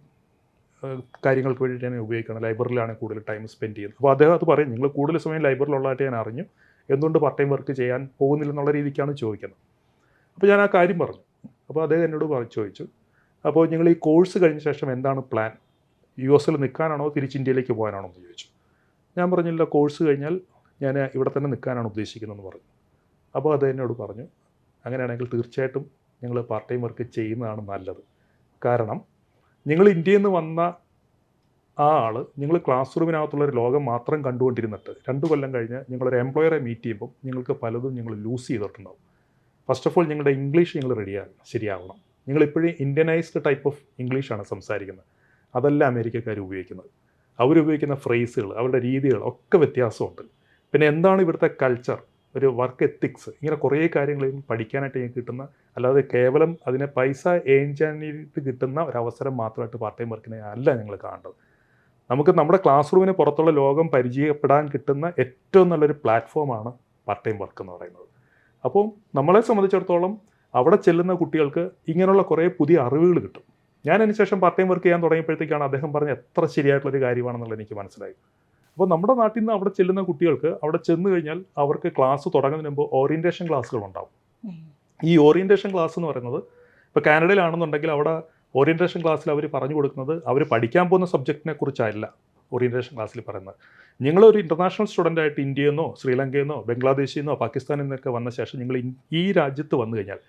കാര്യങ്ങൾക്ക് വേണ്ടിയിട്ട് ഞാൻ ഉപയോഗിക്കണം. ലൈബ്രറിയിലാണ് കൂടുതൽ ടൈം സ്പെൻഡ് ചെയ്യുന്നത്. അപ്പോൾ അദ്ദേഹം അത് പറയും നിങ്ങൾ കൂടുതൽ സമയം ലൈബ്രറിയിലുള്ളതായിട്ട് ഞാൻ അറിഞ്ഞു. എന്തുകൊണ്ട് പാർട്ട് ടൈം വർക്ക് ചെയ്യാൻ പോകുന്നില്ല എന്നുള്ള രീതിക്കാണ് ചോദിക്കുന്നത്. അപ്പോൾ ഞാൻ ആ കാര്യം പറഞ്ഞു. അപ്പോൾ അദ്ദേഹം എന്നോട് പറഞ്ഞു ചോദിച്ചു അപ്പോൾ നിങ്ങൾ ഈ കോഴ്സ് കഴിഞ്ഞ ശേഷം എന്താണ് പ്ലാൻ യു എസിൽ നിൽക്കാനാണോ തിരിച്ച് ഇന്ത്യയിലേക്ക് പോകാനാണോ? എന്ന് ചോദിച്ചു. ഞാൻ പറഞ്ഞില്ല കോഴ്സ് കഴിഞ്ഞാൽ ഞാൻ ഇവിടെ തന്നെ നിൽക്കാനാണ് ഉദ്ദേശിക്കുന്നതെന്ന് പറഞ്ഞു. അപ്പോൾ അത് എന്നോട് പറഞ്ഞു അങ്ങനെയാണെങ്കിൽ തീർച്ചയായിട്ടും ഞങ്ങൾ പാർട്ട് ടൈം വർക്ക് ചെയ്യുന്നതാണ് നല്ലത്. കാരണം നിങ്ങൾ ഇന്ത്യയിൽ നിന്ന് വന്ന ആ ആൾ നിങ്ങൾ ക്ലാസ് റൂമിനകത്തുള്ള ഒരു ലോകം മാത്രം കണ്ടുകൊണ്ടിരുന്നിട്ട് രണ്ട് കൊല്ലം കഴിഞ്ഞ് നിങ്ങളൊരു എംപ്ലോയറെ മീറ്റ് ചെയ്യുമ്പോൾ നിങ്ങൾക്ക് പലതും നിങ്ങൾ ലൂസ് ചെയ്തിട്ടുണ്ടാവും. ഫസ്റ്റ് ഓഫ് ഓൾ നിങ്ങളുടെ ഇംഗ്ലീഷ് നിങ്ങൾ റെഡിയാകണം ശരിയാവണം. നിങ്ങളിപ്പോഴും ഇന്ത്യനൈസ്ഡ് ടൈപ്പ് ഓഫ് ഇംഗ്ലീഷാണ് സംസാരിക്കുന്നത്. അതല്ല അമേരിക്കക്കാർ ഉപയോഗിക്കുന്നത്. അവരുപയോഗിക്കുന്ന ഫ്രേസുകൾ അവരുടെ രീതികൾ ഒക്കെ വ്യത്യാസമുണ്ട്. പിന്നെ എന്താണ് ഇവിടുത്തെ കൾച്ചർ ഒരു വർക്ക് എത്തിക്സ് ഇങ്ങനെ കുറേ കാര്യങ്ങൾ പഠിക്കാനായിട്ട് ഞങ്ങൾക്ക് കിട്ടുന്ന അല്ലാതെ കേവലം അതിനെ പൈസ ഏൺ കിട്ടുന്ന ഒരു അവസരം മാത്രമായിട്ട് പാർട്ട് ടൈം വർക്കിനെ അല്ല ഞങ്ങൾ കാണേണ്ടത് നമുക്ക് നമ്മുടെ ക്ലാസ് റൂമിന് പുറത്തുള്ള ലോകം പരിചയപ്പെടാൻ കിട്ടുന്ന ഏറ്റവും നല്ലൊരു പ്ലാറ്റ്ഫോമാണ് പാർട്ട് ടൈം വർക്ക് എന്ന് പറയുന്നത്. അപ്പോൾ നമ്മളെ സംബന്ധിച്ചിടത്തോളം അവിടെ ചെല്ലുന്ന കുട്ടികൾക്ക് ഇങ്ങനെയുള്ള കുറേ പുതിയ അറിവുകൾ കിട്ടും. ഞാൻ അതിനുശേഷം പാർട്ട് ടൈം വർക്ക് ചെയ്യാൻ തുടങ്ങിയപ്പോഴത്തേക്കാണ് അദ്ദേഹം പറഞ്ഞ എത്ര ശരിയായിട്ടുള്ളൊരു കാര്യമാണെന്നുള്ളത് എനിക്ക് മനസ്സിലായി. അപ്പോൾ നമ്മുടെ നാട്ടിൽ നിന്ന് അവിടെ ചെല്ലുന്ന കുട്ടികൾക്ക് അവിടെ ചെന്ന് കഴിഞ്ഞാൽ അവർക്ക് ക്ലാസ് തുടങ്ങുന്നതിന് മുമ്പ് ഓറിയന്റേഷൻ ക്ലാസ്സുകൾ ഉണ്ടാവും. ഈ ഓറിയന്റേഷൻ ക്ലാസ് എന്ന് പറയുന്നത് ഇപ്പോൾ കാനഡയിലാണെന്നുണ്ടെങ്കിൽ അവിടെ ഓറിയന്റേഷൻ ക്ലാസ്സിൽ അവർ പറഞ്ഞു കൊടുക്കുന്നത് അവർ പഠിക്കാൻ പോകുന്ന സബ്ജക്റ്റിനെ കുറിച്ചല്ല ഓറിയന്റേഷൻ ക്ലാസ്സിൽ പറയുന്നത്. നിങ്ങളൊരു ഇന്റർനാഷണൽ സ്റ്റുഡന്റ് ആയിട്ട് ഇന്ത്യയിൽ നിന്നോ ശ്രീലങ്കയിൽ നിന്നോ ബംഗ്ലാദേശിൽ നിന്നോ പാകിസ്ഥാനിൽ നിന്നൊക്കെ വന്ന ശേഷം നിങ്ങൾ ഈ രാജ്യത്ത് വന്നു കഴിഞ്ഞാൽ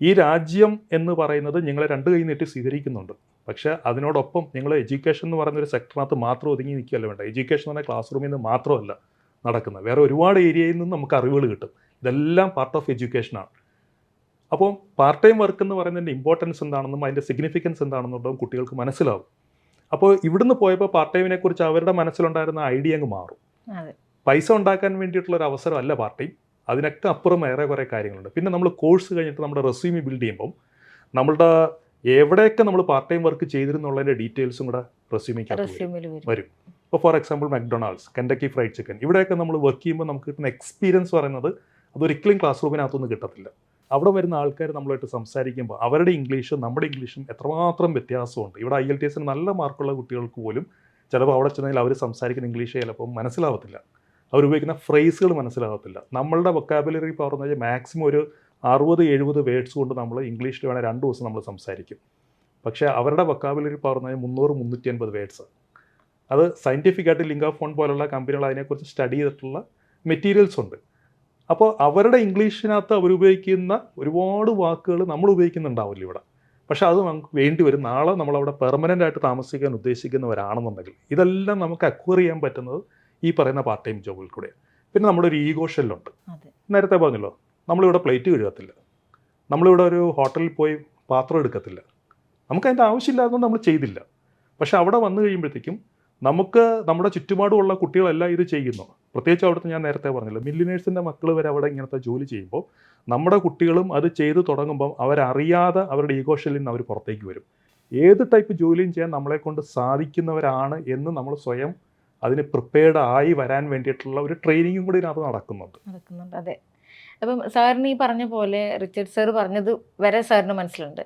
ഈ രാജ്യം എന്ന് പറയുന്നത് നിങ്ങളെ രണ്ട് കൈ നീട്ടി സ്വീകരിക്കുന്നുണ്ട്. പക്ഷേ അതിനോടൊപ്പം നിങ്ങൾ എഡ്യൂക്കേഷൻ എന്ന് പറയുന്ന ഒരു സെക്ടറിനകത്ത് മാത്രം ഒതുങ്ങി നിൽക്കുകയല്ല വേണ്ട എഡ്യൂക്കേഷൻ എന്ന് പറഞ്ഞാൽ ക്ലാസ് റൂമിൽ നിന്ന് മാത്രമല്ല നടക്കുന്നത്. വേറെ ഒരുപാട് ഏരിയയിൽ നിന്ന് നമുക്ക് അറിവുകൾ കിട്ടും. ഇതെല്ലാം പാർട്ട് ഓഫ് എഡ്യൂക്കേഷനാണ് അപ്പോൾ പാർട്ട് ടൈം വർക്ക് എന്ന് പറയുന്നതിന്റെ ഇമ്പോർട്ടൻസ് എന്താണെന്നും അതിന്റെ സിഗ്നിഫിക്കൻസ് എന്താണെന്നുള്ളതും കുട്ടികൾക്ക് മനസ്സിലാവും. അപ്പോൾ ഇവിടുന്ന് പോയപ്പോൾ പാർട്ട് ടൈമിനെ കുറിച്ച് അവരുടെ മനസ്സിലുണ്ടായിരുന്ന ഐഡിയ അങ്ങ് മാറും. പൈസ ഉണ്ടാക്കാൻ വേണ്ടിയിട്ടുള്ള ഒരു അവസരമല്ല പാർട്ട് ടൈം അതിനൊക്കെ അപ്പുറം ഏറെ കുറേ കാര്യങ്ങളുണ്ട്. പിന്നെ നമ്മൾ കോഴ്സ് കഴിഞ്ഞിട്ട് നമ്മുടെ റെസ്യൂമി ബിൽഡ് ചെയ്യുമ്പം നമ്മളുടെ എവിടെയൊക്കെ നമ്മൾ പാർട്ട് ടൈം വർക്ക് ചെയ്തിരുന്നുള്ളതിന്റെ ഡീറ്റെയിൽസും കൂടെ റെസ്യൂമിക്കകത്ത് വരും. ഇപ്പോൾ for example McDonald's Kentucky fried chicken ഇവിടെയൊക്കെ നമ്മൾ വർക്ക് ചെയ്യുമ്പോൾ നമുക്ക് കിട്ടുന്ന എക്സ്പീരിയൻസ് പറയുന്നത് അതൊരിക്കലും ക്ലാസ് റൂമിനകത്തൊന്നും കിട്ടത്തില്ല. അവിടെ വരുന്ന ആൾക്കാർ നമ്മളായിട്ട് സംസാരിക്കുമ്പോൾ അവരുടെ ഇംഗ്ലീഷും നമ്മുടെ ഇംഗ്ലീഷും എത്രമാത്രം വ്യത്യാസമുണ്ട്. ഇവിടെ ഐ എൽ ടി എസിന് നല്ല മാർക്കുള്ള കുട്ടികൾക്ക് പോലും ചിലപ്പോൾ അവിടെ ചെന്നാൽ അവർ സംസാരിക്കുന്ന ഇംഗ്ലീഷ് ചിലപ്പോൾ മനസ്സിലാവത്തില്ല. അവർ ഉപയോഗിക്കുന്ന ഫ്രേസുകൾ മനസ്സിലാവത്തില്ല. നമ്മളുടെ വൊക്കാബുലറി പവർ എന്ന് വെച്ചാൽ മാക്സിമം ഒരു അറുപത് എഴുപത് വേർഡ്സ് കൊണ്ട് നമ്മൾ ഇംഗ്ലീഷിൽ വേണേൽ രണ്ട് ദിവസം നമ്മൾ സംസാരിക്കും. പക്ഷേ അവരുടെ വക്കാബുലറി പറഞ്ഞാൽ മുന്നൂറ് മുന്നൂറ്റി അൻപത് വേർഡ്സ്. അത് സയന്റിഫിക് ആയിട്ട് ലിങ്ക് ഓഫ് ഫോൺ പോലുള്ള കമ്പനികൾ അതിനെക്കുറിച്ച് സ്റ്റഡി ചെയ്തിട്ടുള്ള മെറ്റീരിയൽസ് ഉണ്ട്. അപ്പോൾ അവരുടെ ഇംഗ്ലീഷിനകത്ത് അവരുപയോഗിക്കുന്ന ഒരുപാട് വാക്കുകൾ നമ്മൾ ഉപയോഗിക്കുന്നുണ്ടാവില്ല ഇവിടെ. പക്ഷെ അത് നമുക്ക് വേണ്ടി വരും. നാളെ നമ്മളവിടെ പെർമനന്റ് ആയിട്ട് താമസിക്കാൻ ഉദ്ദേശിക്കുന്നവരാണെന്നുണ്ടെങ്കിൽ ഇതെല്ലാം നമുക്ക് അക്വയർ ചെയ്യാൻ പറ്റുന്നത് ഈ പറയുന്ന പാർട്ട് ടൈം ജോബിൽ കൂടെ പിന്നെ നമ്മുടെ ഒരു ഈഗോ ഷെല്ലുണ്ട് നേരത്തെ പറഞ്ഞല്ലോ നമ്മളിവിടെ പ്ലേറ്റ് കഴുകത്തില്ല. നമ്മളിവിടെ ഒരു ഹോട്ടലിൽ പോയി പാത്രം എടുക്കത്തില്ല. നമുക്ക് ആവശ്യമില്ലാത്തതുകൊണ്ട് നമ്മൾ ചെയ്തില്ല. പക്ഷെ അവിടെ വന്നു കഴിയുമ്പോഴത്തേക്കും നമുക്ക് നമ്മുടെ ചുറ്റുപാടുമുള്ള കുട്ടികളെല്ലാം ഇത് ചെയ്യുന്നു. പ്രത്യേകിച്ച് അവിടുത്തെ ഞാൻ നേരത്തെ പറഞ്ഞില്ല മില്ലിനേഴ്സിന്റെ മക്കൾ വരെ അവിടെ ഇങ്ങനത്തെ ജോലി ചെയ്യുമ്പോൾ നമ്മുടെ കുട്ടികളും അത് ചെയ്തു തുടങ്ങുമ്പം അവരറിയാതെ അവരുടെ ഈഗോ ഷെല്ലിൽ നിന്ന് അവർ പുറത്തേക്ക് വരും. ഏത് ടൈപ്പ് ജോലിയും ചെയ്യാൻ നമ്മളെ കൊണ്ട് സാധിക്കുന്നവരാണ് എന്ന് നമ്മൾ സ്വയം അതിന് പ്രിപ്പയർഡ് ആയി വരാൻ വേണ്ടിയിട്ടുള്ള ഒരു ട്രെയിനിങ്ങും കൂടി ഇതിനകത്ത് നടക്കുന്നുണ്ട്. നടക്കുന്നുണ്ട്. അതെ. അപ്പം സാറിന് ഈ പറഞ്ഞ പോലെ റിച്ചർഡ് സാർ പറഞ്ഞത് വരെ സാറിന് മനസ്സിലുണ്ട്.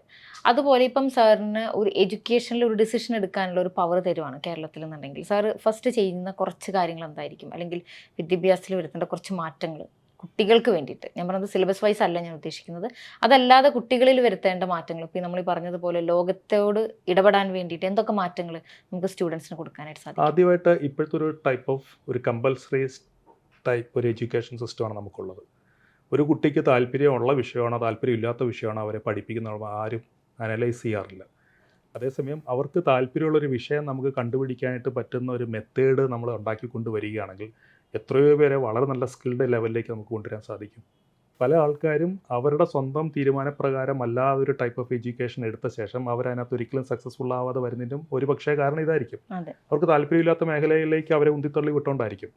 അതുപോലെ ഇപ്പം സാറിന് ഒരു എഡ്യൂക്കേഷനിൽ ഒരു ഡിസിഷൻ എടുക്കാനുള്ള ഒരു പവർ തരുവാണ് കേരളത്തിൽ എന്നുണ്ടെങ്കിൽ. സാർ ഫസ്റ്റ് ചെയ്യുന്ന കുറച്ച് കാര്യങ്ങൾ എന്തായിരിക്കും? അല്ലെങ്കിൽ വിദ്യാഭ്യാസത്തിൽ വരുത്തേണ്ട കുറച്ച് മാറ്റങ്ങൾ കുട്ടികൾക്ക് വേണ്ടിയിട്ട്. ഞാൻ പറഞ്ഞത് സിലബസ് വൈസ് അല്ല ഞാൻ ഉദ്ദേശിക്കുന്നത്. അതല്ലാതെ കുട്ടികളിൽ വരുത്തേണ്ട മാറ്റങ്ങൾ. ഇപ്പം നമ്മൾ ഈ പറഞ്ഞതുപോലെ ലോകത്തോട് ഇടപെടാൻ വേണ്ടിയിട്ട് എന്തൊക്കെ മാറ്റങ്ങൾ നമുക്ക് സ്റ്റുഡൻസിന് കൊടുക്കാനായിട്ട് സാധിക്കും? ആദ്യമായിട്ട് ഇപ്പോഴത്തെ ഒരു ടൈപ്പ് ഓഫ് ഒരു കമ്പൽസറി ടൈപ്പ് ഒരു എഡ്യൂക്കേഷൻ സിസ്റ്റമാണ് നമുക്കുള്ളത്. ഒരു കുട്ടിക്ക് താല്പര്യമുള്ള വിഷയമാണോ താല്പര്യമില്ലാത്ത വിഷയമാണോ അവരെ പഠിപ്പിക്കുന്ന ആരും അനലൈസ് ചെയ്യാറില്ല. അതേസമയം അവർക്ക് താല്പര്യമുള്ളൊരു വിഷയം നമുക്ക് കണ്ടുപിടിക്കാനായിട്ട് പറ്റുന്ന ഒരു മെത്തേഡ് നമ്മൾ ഉണ്ടാക്കിക്കൊണ്ട് വരികയാണെങ്കിൽ എത്രയോ പേരെ വളരെ നല്ല സ്കിൽഡ് ലെവലിലേക്ക് നമുക്ക് കൊണ്ടുവരാൻ സാധിക്കും. പല ആൾക്കാരും അവരുടെ സ്വന്തം തീരുമാനപ്രകാരം അല്ലാതെ ഒരു ടൈപ്പ് ഓഫ് എഡ്യൂക്കേഷൻ എടുത്ത ശേഷം അവരതിനകത്ത് ഒരിക്കലും സക്സസ്ഫുൾ ആവാതെ വരുന്നതിനും ഒരു പക്ഷേ കാരണം ഇതായിരിക്കും. അവർക്ക് താല്പര്യമില്ലാത്ത മേഖലയിലേക്ക് അവരെ ഉന്തിത്തള്ളി വിട്ടുകൊണ്ടായിരിക്കും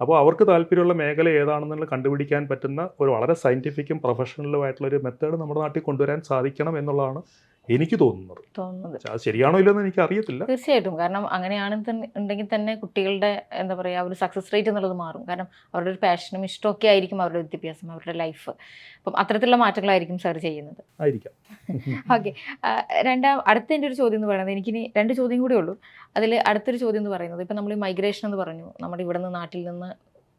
അപ്പോൾ അവർക്ക് താല്പര്യമുള്ള മേഖല ഏതാണെന്നുള്ളത് കണ്ടുപിടിക്കാൻ പറ്റുന്ന ഒരു വളരെ സയന്റിഫിക്കും പ്രൊഫഷണലുമായിട്ടുള്ള ഒരു മെത്തേഡ് നമ്മുടെ നാട്ടിൽ കൊണ്ടുവരാൻ സാധിക്കണം എന്നുള്ളതാണ് എനിക്ക് തോന്നുന്നത്. തോന്നുന്നത്. അത് ശരിയാണോ ഇല്ലെന്ന് എനിക്ക് അറിയത്തില്ല തീർച്ചയായിട്ടും. കാരണം അങ്ങനെയാണെങ്കിൽ തന്നെ ഉണ്ടെങ്കിൽ തന്നെ കുട്ടികളുടെ എന്താ പറയുക ഒരു സക്സസ് റേറ്റ് എന്നുള്ളത് മാറും. കാരണം അവരുടെ ഒരു പാഷനും ഇഷ്ടമൊക്കെ ആയിരിക്കും അവരുടെ വിദ്യാഭ്യാസം അവരുടെ ലൈഫ് അപ്പം അത്തരത്തിലുള്ള മാറ്റങ്ങളായിരിക്കും സാർ ചെയ്യുന്നത്. ആയിരിക്കാം. [LAUGHS] ഓക്കെ രണ്ടാം അടുത്ത എന്റെ ഒരു ചോദ്യം എന്ന് പറയുന്നത് എനിക്കിനി രണ്ട് ചോദ്യം കൂടെ ഉള്ളൂ. അതിൽ അടുത്തൊരു ചോദ്യം എന്ന് പറയുന്നത് ഇപ്പം നമ്മൾ മൈഗ്രേഷൻ എന്ന് പറഞ്ഞു. നമ്മുടെ ഇവിടെ നിന്ന് നാട്ടിൽ നിന്ന്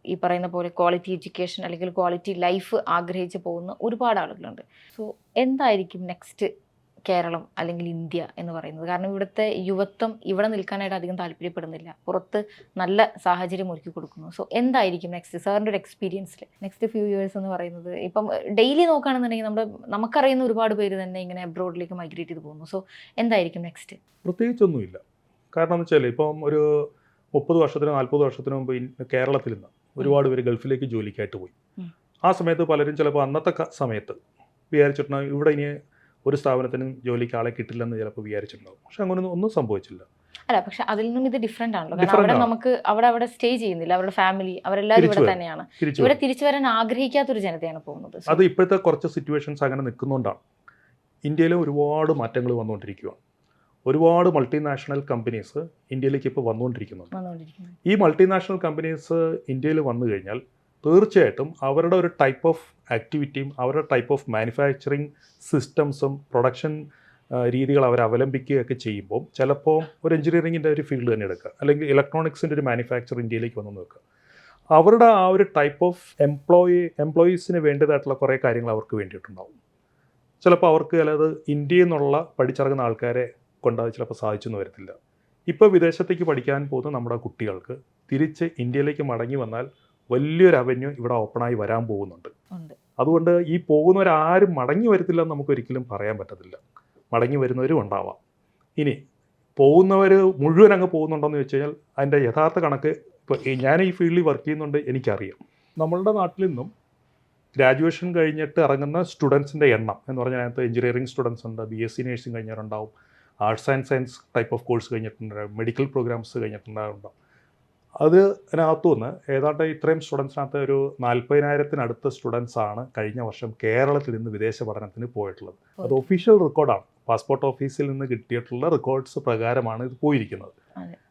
ഈ പറയുന്ന പോലെ ക്വാളിറ്റി എഡ്യൂക്കേഷൻ അല്ലെങ്കിൽ ക്വാളിറ്റി ലൈഫ് ആഗ്രഹിച്ച് പോകുന്ന ഒരുപാട് ആളുകളുണ്ട്. സോ എന്തായിരിക്കും നെക്സ്റ്റ് കേരളം അല്ലെങ്കിൽ ഇന്ത്യ എന്ന് പറയുന്നത്. കാരണം ഇവിടുത്തെ യുവത്വം ഇവിടെ നിൽക്കാനായിട്ട് അധികം താല്പര്യപ്പെടുന്നില്ല. പുറത്ത് നല്ല സാഹചര്യം ഒരുക്കി കൊടുക്കുന്നു. സോ എന്തായിരിക്കും നെക്സ്റ്റ് സാറിന്റെ ഒരു എക്സ്പീരിയൻസിൽ നെക്സ്റ്റ് ഫ്യൂ ഇയേഴ്സ് എന്ന് പറയുന്നത്. ഇപ്പം ഡെയിലി നോക്കുകയാണെന്നുണ്ടെങ്കിൽ നമ്മൾ നമുക്കറിയുന്ന ഒരുപാട് പേര് തന്നെ ഇങ്ങനെ അബ്രോഡിലേക്ക് മൈഗ്രേറ്റ് ചെയ്ത് പോകുന്നു. സോ എന്തായിരിക്കും നെക്സ്റ്റ് പ്രത്യേകിച്ചൊന്നുമില്ല. കാരണം എന്ന് വെച്ചാൽ ഇപ്പം ഒരു മുപ്പത് വർഷത്തിനോ നാൽപ്പത് വർഷത്തിനോ മുമ്പ് കേരളത്തിൽ നിന്ന് ഒരുപാട് പേര് ഗൾഫിലേക്ക് ജോലിക്കായിട്ട് പോയി. ആ സമയത്ത് പലരും ചിലപ്പോൾ അന്നത്തെ സമയത്ത് വിചാരിച്ചിട്ടുണ്ടാകും ഇവിടെ ഇനി ഒരു സ്ഥാപനത്തിനും ജോലിക്ക് ആളെ കിട്ടില്ലെന്ന് ചിലപ്പോൾ വിചാരിച്ചിട്ടുണ്ടാവും. പക്ഷെ അങ്ങനെ ഒന്നും സംഭവിച്ചില്ല. അല്ല പക്ഷെ അതിൽ നിന്നും ഇത് ഡിഫറെന്റ് ആണല്ലോ. കാരണം അവിടെ നമുക്ക് അവിടെ അവിടെ സ്റ്റേ ചെയ്യുന്നില്ല. അവരുടെ ഫാമിലി അവരെല്ലാവരും ഇവിടെ തന്നെയാണ്. ഇവിടെ. തിരിച്ചു വരാൻ ആഗ്രഹിക്കാത്തൊരു ജനതയാണ് പോകുന്നത്. അത് ഇപ്പോഴത്തെ കുറച്ച് സിറ്റുവേഷൻസ് അങ്ങനെ നിൽക്കുന്നതുകൊണ്ടാണ് ഇന്ത്യയിലെ ഒരുപാട് മാറ്റങ്ങൾ വന്നുകൊണ്ടിരിക്കുകയാണ് ഒരുപാട് മൾട്ടിനാഷണൽ കമ്പനീസ് ഇന്ത്യയിലേക്ക് ഇപ്പോൾ വന്നുകൊണ്ടിരിക്കുന്നുണ്ട്. ഈ മൾട്ടിനാഷണൽ കമ്പനീസ് ഇന്ത്യയിൽ വന്നു കഴിഞ്ഞാൽ തീർച്ചയായിട്ടും അവരുടെ ഒരു ടൈപ്പ് ഓഫ് ആക്ടിവിറ്റിയും അവരുടെ ടൈപ്പ് ഓഫ് മാനുഫാക്ചറിങ് സിസ്റ്റംസും പ്രൊഡക്ഷൻ രീതികൾ അവർ അവലംബിക്കുകയൊക്കെ ചെയ്യുമ്പോൾ ചിലപ്പോൾ ഒരു എഞ്ചിനീയറിങ്ങിന്റെ ഒരു ഫീൽഡ് തന്നെ എടുക്കുക. അല്ലെങ്കിൽ ഇലക്ട്രോണിക്സിന്റെ ഒരു മാനുഫാക്ചർ ഇന്ത്യയിലേക്ക് വന്നു നോക്കുക. അവരുടെ ആ ഒരു ടൈപ്പ് ഓഫ് എംപ്ലോയി എംപ്ലോയീസിന് വേണ്ടതായിട്ടുള്ള കുറേ കാര്യങ്ങൾ അവർക്ക് വേണ്ടിയിട്ടുണ്ടാവും. ചിലപ്പോൾ അവർക്ക് അല്ലാതെ ഇന്ത്യയിൽ നിന്നുള്ള പഠിച്ചിറങ്ങുന്ന ആൾക്കാരെ കൊണ്ട് അത് ചിലപ്പോൾ സാധിച്ചെന്ന് വരത്തില്ല. ഇപ്പോൾ വിദേശത്തേക്ക് പഠിക്കാൻ പോകുന്ന നമ്മുടെ കുട്ടികൾക്ക് തിരിച്ച് ഇന്ത്യയിലേക്ക് മടങ്ങി വന്നാൽ വലിയൊരു അവന്യൂ ഇവിടെ ഓപ്പണായി വരാൻ പോകുന്നുണ്ട്. അതുകൊണ്ട് ഈ പോകുന്നവരാരും മടങ്ങി വരത്തില്ല എന്ന് നമുക്ക് ഒരിക്കലും പറയാൻ പറ്റത്തില്ല. മടങ്ങി വരുന്നവരും ഉണ്ടാവാം. ഇനി പോകുന്നവർ മുഴുവൻ അങ്ങ് പോകുന്നുണ്ടോയെന്ന് വെച്ച് കഴിഞ്ഞാൽ അതിന്റെ യഥാർത്ഥ കണക്ക് ഇപ്പോൾ ഞാൻ ഈ ഫീൽഡിൽ വർക്ക് ചെയ്യുന്നുണ്ട് എനിക്കറിയാം. നമ്മളുടെ നാട്ടിൽ നിന്നും ഗ്രാജുവേഷൻ കഴിഞ്ഞിട്ട് ഇറങ്ങുന്ന സ്റ്റുഡൻസിന്റെ എണ്ണം എന്ന് പറഞ്ഞാൽ അതിനകത്ത് എഞ്ചിനീയറിംഗ് സ്റ്റുഡൻസ് ഉണ്ട് B S C nursing കഴിഞ്ഞവരുണ്ടാവും arts and science type of course കഴിഞ്ഞിട്ടുണ്ടാവും medical programmes കഴിഞ്ഞിട്ടുണ്ടാവും. അത് അതിനകത്തു നിന്ന് ഏതാണ്ട് ഇത്രയും സ്റ്റുഡൻസിനകത്ത് ഒരു നാൽപ്പതിനായിരത്തിനടുത്ത സ്റ്റുഡൻസ് ആണ് കഴിഞ്ഞ വർഷം കേരളത്തിൽ നിന്ന് വിദേശ പഠനത്തിന് പോയിട്ടുള്ളത്. അത് ഒഫീഷ്യൽ റെക്കോർഡാണ്. പാസ്പോർട്ട് ഓഫീസിൽ നിന്ന് കിട്ടിയിട്ടുള്ള റെക്കോർഡ്സ് പ്രകാരമാണ് ഇത് പോയിരിക്കുന്നത്.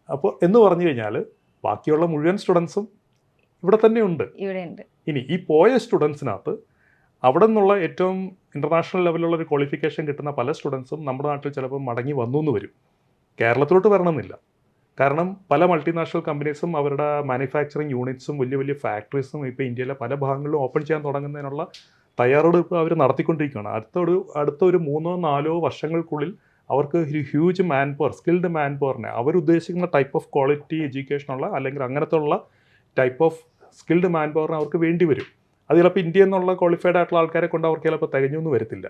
അപ്പോൾ എന്ന് പറഞ്ഞു കഴിഞ്ഞാൽ ബാക്കിയുള്ള മുഴുവൻ സ്റ്റുഡൻസും ഇവിടെ തന്നെയുണ്ട് ഇവിടെ ഉണ്ട്. ഇനി ഈ പോയ സ്റ്റുഡൻസിനകത്ത് അവിടെ നിന്നുള്ള ഏറ്റവും ഇന്റർനാഷണൽ ലെവലിലുള്ള ഒരു ക്വാളിഫിക്കേഷൻ കിട്ടുന്ന പല സ്റ്റുഡൻസും നമ്മുടെ നാട്ടിൽ ചിലപ്പോൾ മടങ്ങി വന്നു എന്ന് വരും. കേരളത്തിലോട്ട് വരണമെന്നില്ല. കാരണം പല മൾട്ടിനാഷണൽ കമ്പനീസും അവരുടെ മാനുഫാക്ചറിങ് യൂണിറ്റ്സും വലിയ വലിയ ഫാക്ടറീസും ഇപ്പോൾ ഇന്ത്യയിലെ പല ഭാഗങ്ങളിലും ഓപ്പൺ ചെയ്യാൻ തുടങ്ങുന്നതിനുള്ള തയ്യാറെടുപ്പ് അവർ നടത്തിക്കൊണ്ടിരിക്കുകയാണ്. അടുത്ത ഒരു അടുത്ത ഒരു മൂന്നോ നാലോ വർഷങ്ങൾക്കുള്ളിൽ അവർക്ക് ഒരു huge man power skilled man പവറിനെ അവരുദ്ദേശിക്കുന്ന ടൈപ്പ് ഓഫ് ക്വാളിറ്റി എഡ്യൂക്കേഷനുള്ള അല്ലെങ്കിൽ അങ്ങനത്തെ ഉള്ള ടൈപ്പ് ഓഫ് സ്കിൽഡ് മാൻ പവറിന് അവർക്ക് വേണ്ടി വരും. അത് ചിലപ്പോൾ നിന്നുള്ള ക്വാളിഫൈഡ് ആയിട്ടുള്ള ആൾക്കാരെ കൊണ്ട് അവർക്ക് ചിലപ്പോൾ തികഞ്ഞൊന്നും വരത്തില്ല.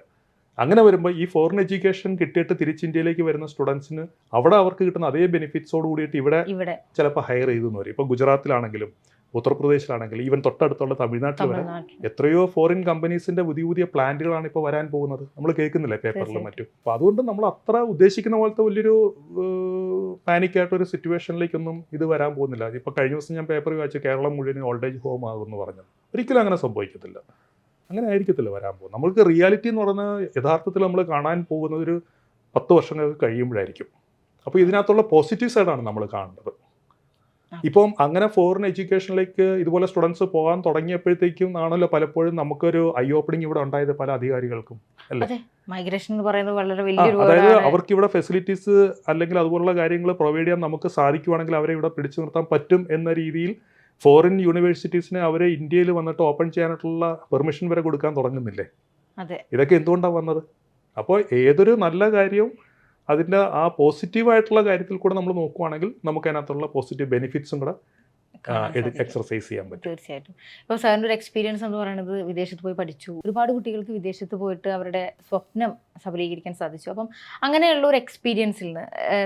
അങ്ങനെ വരുമ്പോൾ ഈ ഫോറിൻ എഡ്യൂക്കേഷൻ കിട്ടിയിട്ട് തിരിച്ച് ഇന്ത്യയിലേക്ക് വരുന്ന സ്റ്റുഡൻസിന് അവിടെ അവർക്ക് കിട്ടുന്ന അതേ ബെനിഫിറ്റ്സോട് കൂടിയിട്ട് ഇവിടെ ഇവിടെ. ചിലപ്പോൾ ഹയർ ചെയ്തു എന്ന് വരും ഇപ്പോൾ ഗുജറാത്തിലാണെങ്കിലും ഉത്തർപ്രദേശിലാണെങ്കിലും ഈവൻ തൊട്ടടുത്തുള്ള തമിഴ്നാട്ടിൽ വരെ എത്രയോ ഫോറിൻ കമ്പനീസിന്റെ പുതിയ പുതിയ പ്ലാന്റുകളാണ് ഇപ്പോൾ വരാൻ പോകുന്നത്. നമ്മൾ കേൾക്കുന്നില്ലേ പേപ്പറിലും. മറ്റും. അപ്പോൾ അതുകൊണ്ട് നമ്മൾ അത്ര ഉദ്ദേശിക്കുന്ന പോലത്തെ വലിയൊരു പാനിക്കായിട്ടൊരു സിറ്റുവേഷനിലേക്കൊന്നും ഇത് വരാൻ പോകുന്നില്ല. ഇപ്പോൾ കഴിഞ്ഞ ദിവസം ഞാൻ പേപ്പർ വായിച്ചു കേരളം മുഴുവൻ ഓൾഡ് ഏജ് ഹോം ആകുമെന്ന് പറഞ്ഞത് ഒരിക്കലും അങ്ങനെ സംഭവിക്കത്തില്ല. അങ്ങനെ ആയിരിക്കത്തില്ല വരാൻ പോകും നമ്മൾക്ക് റിയാലിറ്റി എന്ന് പറയുന്നത് യഥാർത്ഥത്തിൽ നമ്മൾ കാണാൻ പോകുന്നത് ഒരു പത്ത് വർഷങ്ങൾക്ക് കഴിയുമ്പോഴായിരിക്കും. അപ്പോൾ ഇതിനകത്തുള്ള പോസിറ്റീവ് സൈഡാണ് നമ്മൾ കാണേണ്ടത് ഇപ്പം അങ്ങനെ ഫോറിൻ എഡ്യൂക്കേഷനിലേക്ക് ഇതുപോലെ സ്റ്റുഡൻസ് പോകാൻ തുടങ്ങിയപ്പോഴത്തേക്കും ആണല്ലോ പലപ്പോഴും നമുക്കൊരു ഐ ഓപ്പണിംഗ് ഇവിടെ ഉണ്ടായത് പല അധികാരികൾക്കും മൈഗ്രേഷൻ എന്ന് പറയുന്നത് വളരെ വലിയ അതായത് അവർക്ക് ഇവിടെ ഫെസിലിറ്റീസ് അല്ലെങ്കിൽ അതുപോലുള്ള കാര്യങ്ങൾ പ്രൊവൈഡ് ചെയ്യാൻ നമുക്ക് സാധിക്കുവാണെങ്കിൽ അവരെ ഇവിടെ പിടിച്ചു നിർത്താൻ പറ്റും എന്ന രീതിയിൽ ഫോറിൻ യൂണിവേഴ്സിറ്റീസിന് അവരെ ഇന്ത്യയിൽ വന്നിട്ട് ഓപ്പൺ ചെയ്യാനായിട്ടുള്ള പെർമിഷൻ വരെ കൊടുക്കാൻ തുടങ്ങുന്നില്ലേ? ഇതൊക്കെ എന്തുകൊണ്ടാണ് വന്നത്? അപ്പോൾ ഏതൊരു നല്ല കാര്യവും അതിന്റെ ആ പോസിറ്റീവായിട്ടുള്ള കാര്യത്തിൽ കൂടെ നമ്മൾ നോക്കുവാണെങ്കിൽ നമുക്ക് അതിനകത്തുള്ള പോസിറ്റീവ് ബെനിഫിറ്റ്സും കൂടെ എക്സർസൈസ് ചെയ്യാൻ പറ്റും. തീർച്ചയായിട്ടും. ഇപ്പോൾ സാറിന്റെ ഒരു എക്സ്പീരിയൻസ് എന്ന് പറയുന്നത് വിദേശത്ത് പോയി പഠിച്ചു. ഒരുപാട് കുട്ടികൾക്ക് വിദേശത്ത് പോയിട്ട് അവരുടെ സ്വപ്നം സഫലീകരിക്കാൻ സാധിച്ചു. അപ്പം അങ്ങനെയുള്ള ഒരു എക്സ്പീരിയൻസിൽ നിന്ന്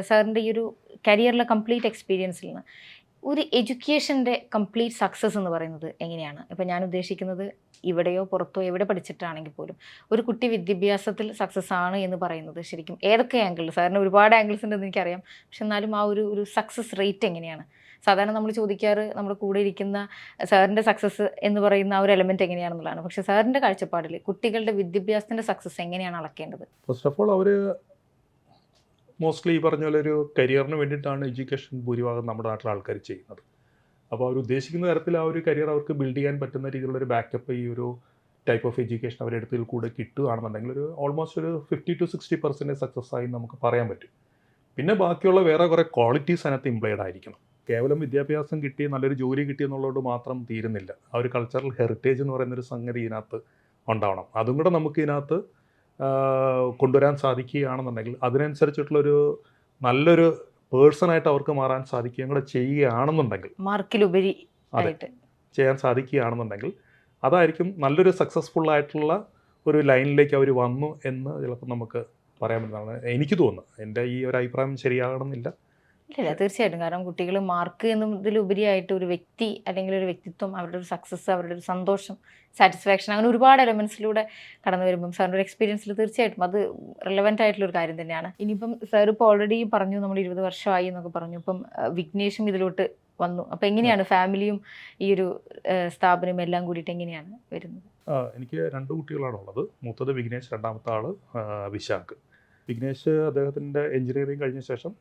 സാറിന്റെ ഈ ഒരു കരിയറിലെ കംപ്ലീറ്റ് എക്സ്പീരിയൻസിൽ നിന്ന് ഒരു എഡ്യൂക്കേഷന്റെ കംപ്ലീറ്റ് സക്സസ് എന്ന് പറയുന്നത് എങ്ങനെയാണ്? ഇപ്പം ഞാൻ ഉദ്ദേശിക്കുന്നത് ഇവിടെയോ പുറത്തോ എവിടെ പഠിച്ചിട്ടാണെങ്കിൽ പോലും ഒരു കുട്ടി വിദ്യാഭ്യാസത്തിൽ സക്സസ് ആണ് എന്ന് പറയുന്നത് ശരിക്കും ഏതൊക്കെ ആംഗിളിൽ സാറിന് ഒരുപാട് ആംഗിൾസ് ഉണ്ടെന്ന് എനിക്കറിയാം. പക്ഷെ എന്നാലും ആ ഒരു ഒരു സക്സസ് റേറ്റ് എങ്ങനെയാണ്? സാധാരണ നമ്മൾ ചോദിക്കാറ് നമ്മുടെ കൂടെ ഇരിക്കുന്ന സാറിന്റെ സക്സസ് എന്ന് പറയുന്ന ആ ഒരു എലമെന്റ് എങ്ങനെയാണെന്നുള്ളതാണ്. പക്ഷേ സാറിന്റെ കാഴ്ചപ്പാടിൽ കുട്ടികളുടെ വിദ്യാഭ്യാസത്തിന്റെ സക്സസ് എങ്ങനെയാണ് അളക്കേണ്ടത്? ഫസ്റ്റ് ഓഫ് ഓൾ അവർ മോസ്റ്റ്ലി ഈ പറഞ്ഞ പോലെ ഒരു കരിയറിന് വേണ്ടിയിട്ടാണ് എഡ്യൂക്കേഷൻ ഭൂരിഭാഗം നമ്മുടെ നാട്ടിലെ ആൾക്കാർ ചെയ്യുന്നത്. അപ്പോൾ അവർ ഉദ്ദേശിക്കുന്ന തരത്തിൽ ആ ഒരു കരിയർ അവർക്ക് ബിൽഡ് ചെയ്യാൻ പറ്റുന്ന രീതിയിലുള്ള ഒരു ബാക്കപ്പ് ഈ ഒരു ടൈപ്പ് ഓഫ് എഡ്യൂക്കേഷൻ അവരുടെ അടുത്തിൽ കൂടെ കിട്ടുകയാണെന്നുണ്ടെങ്കിൽ ഒരു ഓൾമോസ്റ്റ് ഒരു fifty to sixty percentage success ആയി നമുക്ക് പറയാൻ പറ്റും. പിന്നെ ബാക്കിയുള്ള വേറെ കുറേ ക്വാളിറ്റീസ് അതിനകത്ത് ഇംപ്ലൈഡ് ആയിരിക്കണം. കേവലം വിദ്യാഭ്യാസം കിട്ടി നല്ലൊരു ജോലി കിട്ടി എന്നുള്ളതുകൊണ്ട് മാത്രം തീരുന്നില്ല. ആ ഒരു കൾച്ചറൽ ഹെറിറ്റേജ് എന്ന് പറയുന്നൊരു സംഗതി ഇതിനകത്ത് ഉണ്ടാവണം. അതും കൂടെ നമുക്ക് ഇതിനകത്ത് കൊണ്ടുവരാൻ സാധിക്കുകയാണെന്നുണ്ടെങ്കിൽ അതിനനുസരിച്ചിട്ടുള്ളൊരു നല്ലൊരു പേഴ്സണായിട്ട് അവർക്ക് മാറാൻ സാധിക്കുകയും കൂടെ ചെയ്യുകയാണെന്നുണ്ടെങ്കിൽ മാർക്കിലുപരി അതെ. ചെയ്യാൻ സാധിക്കുകയാണെന്നുണ്ടെങ്കിൽ അതായിരിക്കും നല്ലൊരു സക്സസ്ഫുൾ ആയിട്ടുള്ള ഒരു ലൈനിലേക്ക് അവർ വന്നു എന്ന് ചിലപ്പോൾ നമുക്ക് പറയാൻ പറ്റുന്നതാണ്. എനിക്ക് തോന്നുന്നു. എന്റെ ഈ ഒരു അഭിപ്രായം ശരിയാകണമെന്നില്ല. ഇല്ല തീർച്ചയായിട്ടും. കാരണം കുട്ടികൾ മാർക്ക് എന്നതിലുപരിയായിട്ട് ഒരു വ്യക്തി അല്ലെങ്കിൽ ഒരു വ്യക്തിത്വം അവരുടെ ഒരു സക്സസ് അവരുടെ ഒരു സന്തോഷം സാറ്റിസ്ഫാക്ഷൻ അങ്ങനെ ഒരുപാട് എലമെന്റ്സിലൂടെ കടന്നു വരുമ്പം സാറിന്റെ ഒരു എക്സ്പീരിയൻസിൽ തീർച്ചയായിട്ടും അത് റിലവന്റ് ആയിട്ടുള്ള ഒരു കാര്യം തന്നെയാണ്. ഇനിയിപ്പം സാർ ഇപ്പോൾ ഓൾറെഡി പറഞ്ഞു നമ്മൾ ഇരുപത് വർഷമായി എന്നൊക്കെ പറഞ്ഞു. ഇപ്പം വിഘ്നേഷും ഇതിലോട്ട് വന്നു. അപ്പം എങ്ങനെയാണ് ഫാമിലിയും ഈ ഒരു സ്ഥാപനവും എല്ലാം കൂടിയിട്ട് എങ്ങനെയാണ് വരുന്നത്? എനിക്ക് രണ്ട് കുട്ടികളാണ് ഉള്ളത്. മൂത്തത് വിഘ്നേഷ് രണ്ടാമത്തെ ആൾ വിശാഖ്. വിഘ്നേഷ് അദ്ദേഹത്തിന്റെ എഞ്ചിനീയറിംഗ് കഴിഞ്ഞ ശേഷം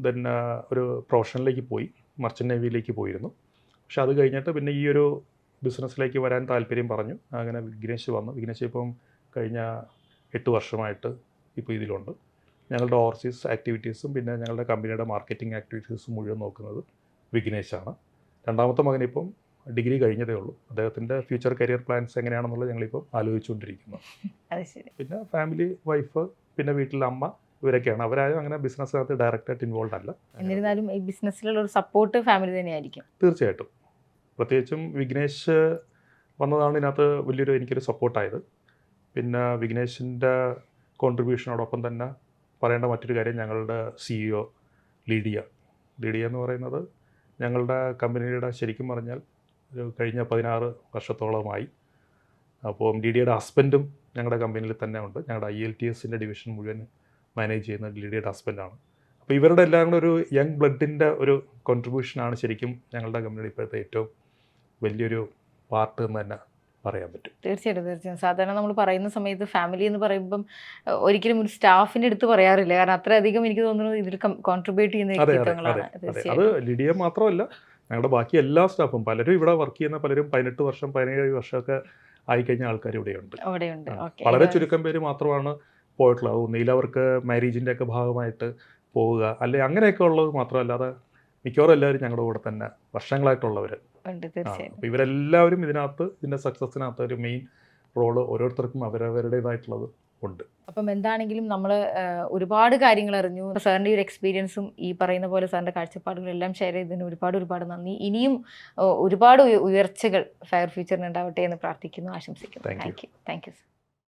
ദെൻ ഒരു പ്രൊഫഷനിലേക്ക് പോയി. മർച്ചന്റ് നേവിയിലേക്ക് പോയിരുന്നു. പക്ഷെ അത് കഴിഞ്ഞിട്ട് പിന്നെ ഈ ഒരു ബിസിനസ്സിലേക്ക് വരാൻ താല്പര്യം പറഞ്ഞു. അങ്ങനെ വിഘ്നേഷ് വന്നു. വിഘ്നേഷ് ഇപ്പം കഴിഞ്ഞ എട്ട് വർഷമായിട്ട് ഇപ്പോൾ ഇതിലുണ്ട്. ഞങ്ങളുടെ ഓവർസീസ് ആക്ടിവിറ്റീസും പിന്നെ ഞങ്ങളുടെ കമ്പനിയുടെ മാർക്കറ്റിംഗ് ആക്ടിവിറ്റീസും മുഴുവൻ നോക്കുന്നത് വിഘ്നേഷാണ്. രണ്ടാമത്തെ മകനിപ്പം ഡിഗ്രി കഴിഞ്ഞതേ ഉള്ളൂ. അദ്ദേഹത്തിന്റെ ഫ്യൂച്ചർ കരിയർ പ്ലാൻസ് എങ്ങനെയാണെന്നുള്ളത് ഞങ്ങളിപ്പോൾ ആലോചിച്ചുകൊണ്ടിരിക്കുന്നു. [LAUGHS] പിന്നെ ഫാമിലി വൈഫ് പിന്നെ വീട്ടിലെ അമ്മ ഇവരൊക്കെയാണ്. അവരാരും അങ്ങനെ ബിസിനസ്സിനകത്ത് ഡയറക്റ്റായിട്ട് ഇൻവോൾവ് അല്ല. എന്നിരുന്നാലും ഈ ബിസിനസ്സിലുള്ള ഒരു സപ്പോർട്ട് ഫാമിലി തന്നെയായിരിക്കും. തീർച്ചയായിട്ടും. പ്രത്യേകിച്ചും വിഘ്നേഷ് വന്നതാണ് ഇതിനകത്ത് വലിയൊരു എനിക്കൊരു സപ്പോർട്ടായത് പിന്നെ വിഘ്നേഷിന്റെ കോൺട്രിബ്യൂഷനോടൊപ്പം തന്നെ പറയേണ്ട മറ്റൊരു കാര്യം ഞങ്ങളുടെ സിഇഒ ലീഡിയ. ലീഡിയ എന്ന് പറയുന്നത് ഞങ്ങളുടെ കമ്പനിയുടെ ശരിക്കും പറഞ്ഞാൽ ഒരു കഴിഞ്ഞ പതിനാറ് വർഷത്തോളമായി. അപ്പോൾ ലീഡിയയുടെ ഹസ്ബൻഡും ഞങ്ങളുടെ കമ്പനിയിൽ തന്നെ ഉണ്ട്. ഞങ്ങളുടെ ഐ എൽ ടി എസിന്റെ ഡിവിഷൻ മുഴുവൻ മാനേജ് ചെയ്യുന്ന ലിഡിയുടെ ഹസ്ബൻഡാണ് അപ്പോൾ ഇവരുടെ എല്ലാം കൂടെ ഒരു യങ് ബ്ലഡിന്റെ ഒരു കോൺട്രിബ്യൂഷനാണ് ശരിക്കും ഞങ്ങളുടെ കമ്പനിയുടെ ഇപ്പോഴത്തെ ഏറ്റവും വലിയൊരു പാർട്ട് എന്ന് തന്നെ പറയാൻ പറ്റും. തീർച്ചയായിട്ടും തീർച്ചയായും സാധാരണ നമ്മൾ പറയുന്ന സമയത്ത് ഫാമിലി എന്ന് പറയുമ്പം ഒരിക്കലും ഒരു സ്റ്റാഫിന്റെ അടുത്ത് പറയാറില്ല. കാരണം അത്രയധികം എനിക്ക് തോന്നുന്നു ഇതിൽ കോൺട്രിബ്യൂട്ട് ചെയ്യുന്ന അതെ വ്യക്തിത്വങ്ങളാണ്. ലിഡിയ മാത്രമല്ല ഞങ്ങളുടെ ബാക്കി എല്ലാ സ്റ്റാഫും പലരും ഇവിടെ വർക്ക് ചെയ്യുന്ന പലരും പതിനെട്ട് വർഷം പതിനേഴ് വർഷമൊക്കെ ആയിക്കഴിഞ്ഞ ആൾക്കാർ ഇവിടെയുണ്ട്. വളരെ ചുരുക്കം പേര് മാത്രമാണ് പോയിട്ടുള്ളത് ഒന്നുകിൽ അവർക്ക് മാരേജിന്റെ ഒക്കെ ഭാഗമായിട്ട് പോവുക. അല്ലെ അങ്ങനെയൊക്കെ ഉള്ളത് മാത്രമല്ലാതെ മിക്കവാറും എല്ലാവരും ഞങ്ങളുടെ കൂടെ തന്നെ വർഷങ്ങളായിട്ടുള്ളവർ. അപ്പോൾ ഇവരെല്ലാവരും ഇതിനകത്ത് ഇതിന്റെ സക്സസ്സിനകത്ത് ഒരു മെയിൻ റോൾ ഓരോരുത്തർക്കും അവരവരുടേതായിട്ടുള്ളത് ഉണ്ട്. അപ്പം എന്താണെങ്കിലും നമ്മൾ ഒരുപാട് കാര്യങ്ങൾ അറിഞ്ഞു. സാറിന്റെ ഒരു എക്സ്പീരിയൻസും ഈ പറയുന്ന പോലെ സാറിന്റെ കാഴ്ചപ്പാടുകളെല്ലാം ഷെയർ ചെയ്തതിന് ഒരുപാട് ഒരുപാട് നന്ദി. ഇനിയും ഒരുപാട് ഉയർച്ചകൾ ഫയർ ഫ്യൂച്ചറിന് ഉണ്ടാവട്ടെ എന്ന് പ്രാർത്ഥിക്കുന്നു. ആശംസിക്കുന്നു. Thank you thank U